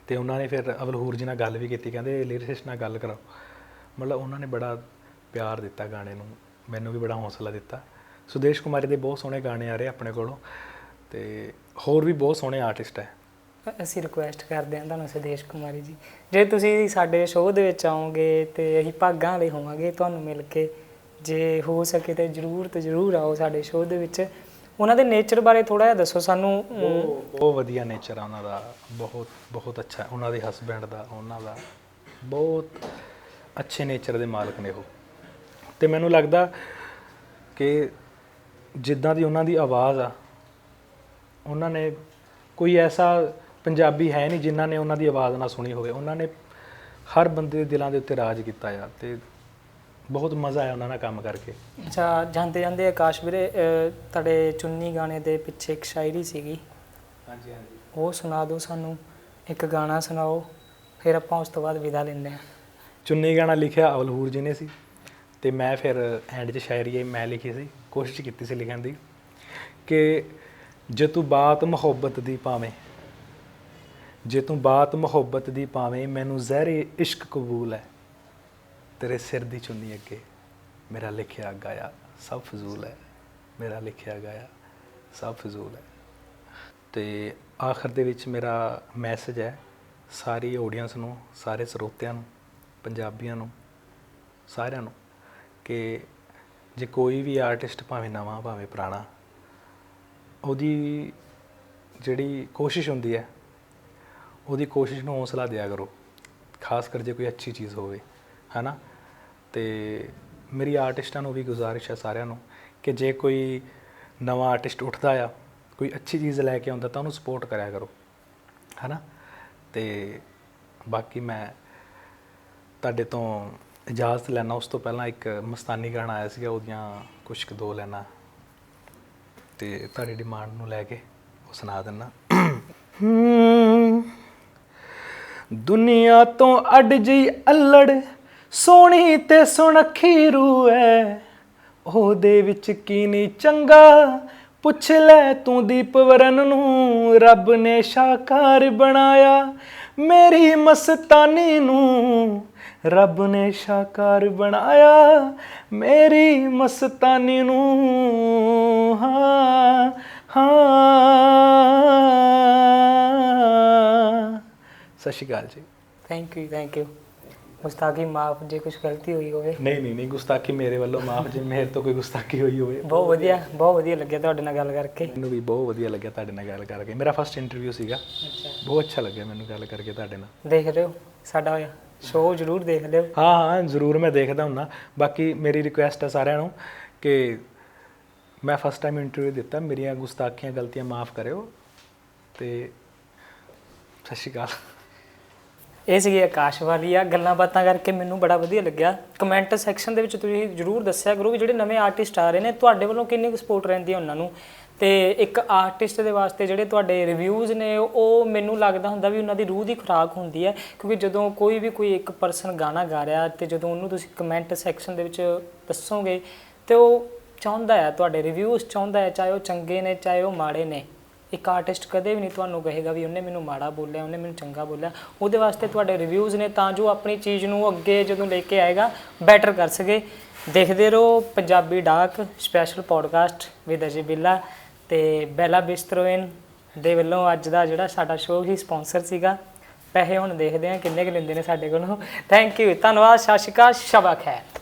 ਤੇ ਉਹਨਾਂ ਨੇ ਫਿਰ ਅਵਲਹੂਰ ਜੀ ਨਾਲ ਗੱਲ ਵੀ ਕੀਤੀ, ਕਹਿੰਦੇ ਲਿਰਿਸਿਸਟ ਨਾਲ ਗੱਲ ਕਰਾਓ। ਮਤਲਬ ਉਹਨਾਂ ਨੇ ਬੜਾ ਪਿਆਰ ਦਿੱਤਾ ਗਾਣੇ ਨੂੰ, ਮੈਨੂੰ ਵੀ ਬੜਾ ਹੌਸਲਾ ਦਿੱਤਾ। ਸੁਦੇਸ਼ ਕੁਮਾਰੀ ਦੇ ਬਹੁਤ ਸੋਹਣੇ ਗਾਣੇ ਆ ਰਹੇ ਆਪਣੇ ਕੋਲੋਂ, ਤੇ ਹੋਰ ਵੀ ਬਹੁਤ ਸੋਹਣੇ ਆਰਟਿਸਟ ਹੈ। ਅਸੀਂ ਰਿਕੁਐਸਟ ਕਰਦੇ ਹਾਂ ਤੁਹਾਨੂੰ ਸੁਦੇਸ਼ ਕੁਮਾਰੀ ਜੀ, ਜੇ ਤੁਸੀਂ ਸਾਡੇ ਸ਼ੋਅ ਦੇ ਵਿੱਚ ਆਓਗੇ ਤੇ ਅਸੀਂ ਭਾਗਾਂ ਵਾਲੇ ਹੋਵਾਂਗੇ, ਤੁਹਾਨੂੰ ਮਿਲ ਕੇ, ਜੇ ਹੋ ਸਕੇ ਤੇ ਜਰੂਰ ਤੇ ਜਰੂਰ ਆਓ ਸਾਡੇ ਸ਼ੋਅ ਦੇ ਵਿੱਚ। ਉਹਨਾਂ ਦੇ ਨੇਚਰ ਬਾਰੇ ਥੋੜਾ ਜਿਹਾ ਦੱਸੋ ਸਾਨੂੰ ਅਮ, ਬਹੁਤ ਵਧੀਆ ਨੇਚਰ ਆ ਉਹਨਾਂ ਦਾ ਬਹੁਤ ਬਹੁਤ ਅੱਛਾ ਹੈ। ਉਹਨਾਂ ਦੇ ਹਸਬੈਂਡ ਦਾ ਉਹਨਾਂ ਦਾ ਬਹੁਤ ਅੱਛੇ ਨੇਚਰ ਦੇ ਮਾਲਕ ਨੇ ਉਹ ਤੇ ਮੈਨੂੰ ਲੱਗਦਾ ਕਿ ਜਿੱਦਾਂ ਦੀ ਉਹਨਾਂ ਦੀ ਆਵਾਜ਼ ਆ ਉਹਨਾਂ ਨੇ ਕੋਈ ਐਸਾ ਪੰਜਾਬੀ ਹੈ ਨਹੀਂ ਜਿਨ੍ਹਾਂ ਨੇ ਉਹਨਾਂ ਦੀ ਆਵਾਜ਼ ਨਾ ਸੁਣੀ ਹੋਵੇ ਉਹਨਾਂ ਨੇ ਹਰ ਬੰਦੇ ਦੇ ਦਿਲਾਂ ਦੇ ਉੱਤੇ ਰਾਜ ਕੀਤਾ ਆ ਤੇ ਬਹੁਤ ਮਜ਼ਾ ਆਇਆ ਉਹਨਾਂ ਨਾਲ ਕੰਮ ਕਰਕੇ। ਅੱਛਾ ਜਾਂਦੇ ਜਾਂਦੇ ਆਕਾਸ਼ ਵੀਰੇ ਅਹ, ਤੁਹਾਡੇ ਚੁੰਨੀ ਗਾਣੇ ਦੇ ਪਿੱਛੇ ਇੱਕ ਸ਼ਾਇਰੀ ਸੀਗੀ। ਹਾਂਜੀ ਹਾਂਜੀ। ਉਹ ਸੁਣਾ ਦਿਓ ਸਾਨੂੰ ਇੱਕ ਗਾਣਾ ਸੁਣਾਓ ਫਿਰ ਆਪਾਂ ਉਸ ਤੋਂ ਬਾਅਦ ਵਿਦਾ ਲੈਂਦੇ ਹਾਂ। ਚੁੰਨੀ ਗਾਣਾ ਲਿਖਿਆ ਅਵਲਹੂਰ ਜੀ ਨੇ ਸੀ ਤੇ ਮੈਂ ਫਿਰ ਐਂਡ 'ਚ ਸ਼ਾਇਰੀ ਮੈਂ ਲਿਖੀ ਸੀ ਕੋਸ਼ਿਸ਼ ਕੀਤੀ ਸੀ ਲਿਖਣ ਦੀ ਕਿ ਜੇ ਤੂੰ ਬਾਤ ਮੁਹੱਬਤ ਦੀ ਪਾਵੇਂ ਜੇ ਤੂੰ ਬਾਤ ਮੁਹੱਬਤ ਦੀ ਪਾਵੇਂ ਮੈਨੂੰ ਜ਼ਹਿਰੇ ਇਸ਼ਕ ਕਬੂਲ ਹੈ। ਤੇਰੇ ਸਿਰ ਦੀ ਚੁੰਨੀ ਅੱਗੇ ਮੇਰਾ ਲਿਖਿਆ ਗਾਇਆ, ਸਭ ਫਜ਼ੂਲ ਹੈ। ਮੇਰਾ ਲਿਖਿਆ ਗਾਇਆ, ਸਭ ਫਜ਼ੂਲ ਹੈ। ਤੇ ਆਖਰ ਦੇ ਵਿੱਚ ਮੇਰਾ ਮੈਸੇਜ ਹੈ, ਸਾਰੀ ਆਡੀਅנס ਨੂੰ, ਸਾਰੇ ਸਰੋਤਿਆਂ ਨੂੰ, ਪੰਜਾਬੀਆਂ ਨੂੰ, ਸਾਰਿਆਂ ਨੂੰ ਕਿ ਜੇ ਕੋਈ ਵੀ ਆਰਟਿਸਟ ਭਾਵੇਂ ਨਵਾਂ, ਭਾਵੇਂ ਪੁਰਾਣਾ, ਉਹਦੀ ਜਿਹੜੀ ਕੋਸ਼ਿਸ਼ ਹੁੰਦੀ ਹੈ, ਉਹਦੀ ਕੋਸ਼ਿਸ਼ ਨੂੰ ਹੌਸਲਾ ਦਿਆ ਕਰੋ। ਖਾਸ ਕਰ ਜੇ ਕੋਈ ਅੱਛੀ ਚੀਜ਼ ਹੋਵੇ, ਹੈਨਾ? ਤੇ ਮੇਰੀ ਆਰਟਿਸਟਾਂ ਨੂੰ ਵੀ ਗੁਜ਼ਾਰਿਸ਼ ਹੈ ਸਾਰਿਆਂ ਨੂੰ ਕਿ ਜੇ ਕੋਈ ਨਵਾਂ ਆਰਟਿਸਟ ਉੱਠਦਾ ਆ, ਕੋਈ ਅੱਛੀ ਚੀਜ਼ ਲੈ ਕੇ ਆਉਂਦਾ ਤਾਂ ਉਹਨੂੰ ਸਪੋਰਟ ਕਰਿਆ ਕਰੋ, ਹੈਨਾ? ਤੇ ਬਾਕੀ ਮੈਂ ਤੁਹਾਡੇ ਤੋਂ ਇਜਾਜ਼ਤ ਲੈਣਾ ਉਸ ਤੋਂ ਪਹਿਲਾਂ ਇੱਕ ਮਸਤਾਨੀ ਗਾਣਾ ਆਇਆ ਸੀਗਾ, ਉਹਦੀਆਂ ਕੁਝ ਕੁ ਦੋ ਲੈਣਾ ਤੇ ਤੁਹਾਡੀ ਡਿਮਾਂਡ ਨੂੰ ਲੈ ਕੇ ਉਹ ਸੁਣਾ ਦਿੰਨਾ ਦੁਨੀਆ ਤੋਂ ਅੱਡ ਜੀ ਅਲੜ ਸੋਹਣੀ ਤੇ ਸੁਣਖੀ ਰੂ ਐ ਉਹਦੇ ਵਿੱਚ ਕੀ ਨਹੀਂ ਚੰਗਾ? ਪੁੱਛ ਲੈ ਤੂੰ ਦੀਪਵਰਨ ਨੂੰ, ਰੱਬ ਨੇ ਸ਼ਾਕਾਰ ਬਣਾਇਆ ਮੇਰੀ ਮਸਤਾਨੀ ਨੂੰ। ਰੱਬ ਨੇ ਸ਼ਾਕਾਰ ਬਣਾਇਆ ਮੇਰੀ ਮਸਤਾਨੀ ਨੂੰ। ਹਾਂ ਹਾਂ। ਸਤਿ ਸ਼੍ਰੀ ਅਕਾਲ ਜੀ। ਥੈਂਕ ਯੂ ਥੈਂਕ ਯੂ ਮੁਸਤਾਕੀ ਮਾਫ ਜੇ ਕੁਝ ਗਲਤੀ ਹੋਈ ਹੋਵੇ। ਨਹੀਂ ਨਹੀਂ ਨਹੀਂ ਗੁਸਤਾਖੀ ਮੇਰੇ ਵੱਲੋਂ ਮਾਫ ਜੇ ਮੇਰੇ ਤੋਂ ਕੋਈ ਗੁਸਤਾਖੀ ਹੋਈ ਹੋਵੇ। ਬਹੁਤ ਵਧੀਆ ਬਹੁਤ ਵਧੀਆ ਲੱਗਿਆ ਤੁਹਾਡੇ ਨਾਲ ਗੱਲ ਕਰਕੇ। ਮੈਨੂੰ ਵੀ ਬਹੁਤ ਵਧੀਆ ਲੱਗਿਆ ਤੁਹਾਡੇ ਨਾਲ ਗੱਲ ਕਰਕੇ। ਮੇਰਾ ਫਸਟ ਇੰਟਰਵਿਊ ਸੀਗਾ। ਅੱਛਾ। ਬਹੁਤ ਅੱਛਾ ਲੱਗਿਆ ਮੈਨੂੰ ਗੱਲ ਕਰਕੇ ਤੁਹਾਡੇ ਨਾਲ। ਦੇਖ ਲਿਓ ਸਾਡਾ ਸ਼ੋਅ ਜਰੂਰ ਦੇਖ ਲਿਓ। ਹਾਂ ਹਾਂ ਜ਼ਰੂਰ ਮੈਂ ਦੇਖਦਾ ਹੁੰਨਾ ਬਾਕੀ ਮੇਰੀ ਰਿਕੁਐਸਟ ਹੈ ਸਾਰਿਆਂ ਨੂੰ ਕਿ ਮੈਂ ਫਸਟ ਟਾਈਮ ਇੰਟਰਵਿਊ ਦਿੱਤਾ। ਮੇਰੀਆਂ ਗੁਸਤਾਖੀਆਂ ਗਲਤੀਆਂ ਮਾਫ ਕਰਿਓ। ਤੇ ਸਤਿ ਸ਼੍ਰੀ ਅਕਾਲ। ਇਹ ਸੀਗੀ ਆਕਾਸ਼ ਵਾਲੀਆ ਗੱਲਾਂ ਬਾਤਾਂ ਕਰਕੇ ਮੈਨੂੰ ਬੜਾ ਵਧੀਆ ਲੱਗਿਆ। ਕਮੈਂਟ ਸੈਕਸ਼ਨ ਦੇ ਵਿੱਚ ਤੁਸੀਂ ਜਰੂਰ ਦੱਸਿਆ ਕਰੋ ਕਿ ਜਿਹੜੇ ਨਵੇਂ ਆਰਟਿਸਟ ਆ ਰਹੇ ਨੇ, ਤੁਹਾਡੇ ਵੱਲੋਂ ਕਿੰਨੀ ਕੁ ਸਪੋਰਟ ਰਹਿੰਦੀ ਹੈ ਉਹਨਾਂ ਨੂੰ? ਤੇ ਇੱਕ ਆਰਟਿਸਟ ਦੇ ਵਾਸਤੇ ਜਿਹੜੇ ਤੁਹਾਡੇ ਰਿਵਿਊਜ਼ ਨੇ, ਉਹ ਮੈਨੂੰ ਲੱਗਦਾ ਹੁੰਦਾ ਵੀ ਉਹਨਾਂ ਦੀ ਰੂਹ ਦੀ ਖੁਰਾਕ ਹੁੰਦੀ ਹੈ, ਕਿਉਂਕਿ ਜਦੋਂ ਕੋਈ ਵੀ ਕੋਈ ਇੱਕ ਪਰਸਨ ਗਾਣਾ ਗਾ ਰਿਹਾ ਤੇ ਜਦੋਂ ਉਹਨੂੰ ਤੁਸੀਂ ਕਮੈਂਟ ਸੈਕਸ਼ਨ ਦੇ ਵਿੱਚ ਦੱਸੋਗੇ, ਤੇ ਉਹ ਚਾਹੁੰਦਾ ਹੈ, ਤੁਹਾਡੇ ਰਿਵਿਊਜ਼ ਚਾਹੁੰਦਾ ਹੈ, ਚਾਹੇ ਉਹ ਚੰਗੇ ਨੇ, ਚਾਹੇ ਉਹ ਮਾੜੇ ਨੇ। ਇੱਕ ਆਰਟਿਸਟ ਕਦੇ ਵੀ ਨਹੀਂ ਤੁਹਾਨੂੰ ਕਹੇਗਾ ਵੀ ਉਹਨੇ ਮੈਨੂੰ ਮਾੜਾ ਬੋਲਿਆ, ਉਹਨੇ ਮੈਨੂੰ ਚੰਗਾ ਬੋਲਿਆ। ਉਹਦੇ ਵਾਸਤੇ ਤੁਹਾਡੇ ਰਿਵਿਊਜ਼ ਨੇ ਤਾਂ ਜੋ ਆਪਣੀ ਚੀਜ਼ ਨੂੰ ਅੱਗੇ ਜਦੋਂ ਲੈ ਕੇ ਆਏਗਾ ਬੈਟਰ ਕਰ ਸਕੇ। ਦੇਖਦੇ ਰਹੋ ਪੰਜਾਬੀ ਡਾਕ special podcast with Ajay Billa ਤੇ ਬੈਲਾ ਬਿਸਤਰੋਇਨ ਦੇ ਵੱਲੋਂ ਅੱਜ ਦਾ ਜਿਹੜਾ ਸਾਡਾ ਸ਼ੋਅ ਹੀ ਸਪਾਂਸਰ ਸੀਗਾ। ਪੈਸੇ ਹੁਣ ਦੇਖਦੇ ਹਾਂ ਕਿੰਨੇ ਕੁ ਲੈਂਦੇ ਨੇ ਸਾਡੇ ਕੋਲੋਂ। ਥੈਂਕ ਯੂ ਧੰਨਵਾਦ, ਸਤਿ ਸ਼੍ਰੀ ਅਕਾਲ, ਸ਼ਬਾ ਖੈਰ।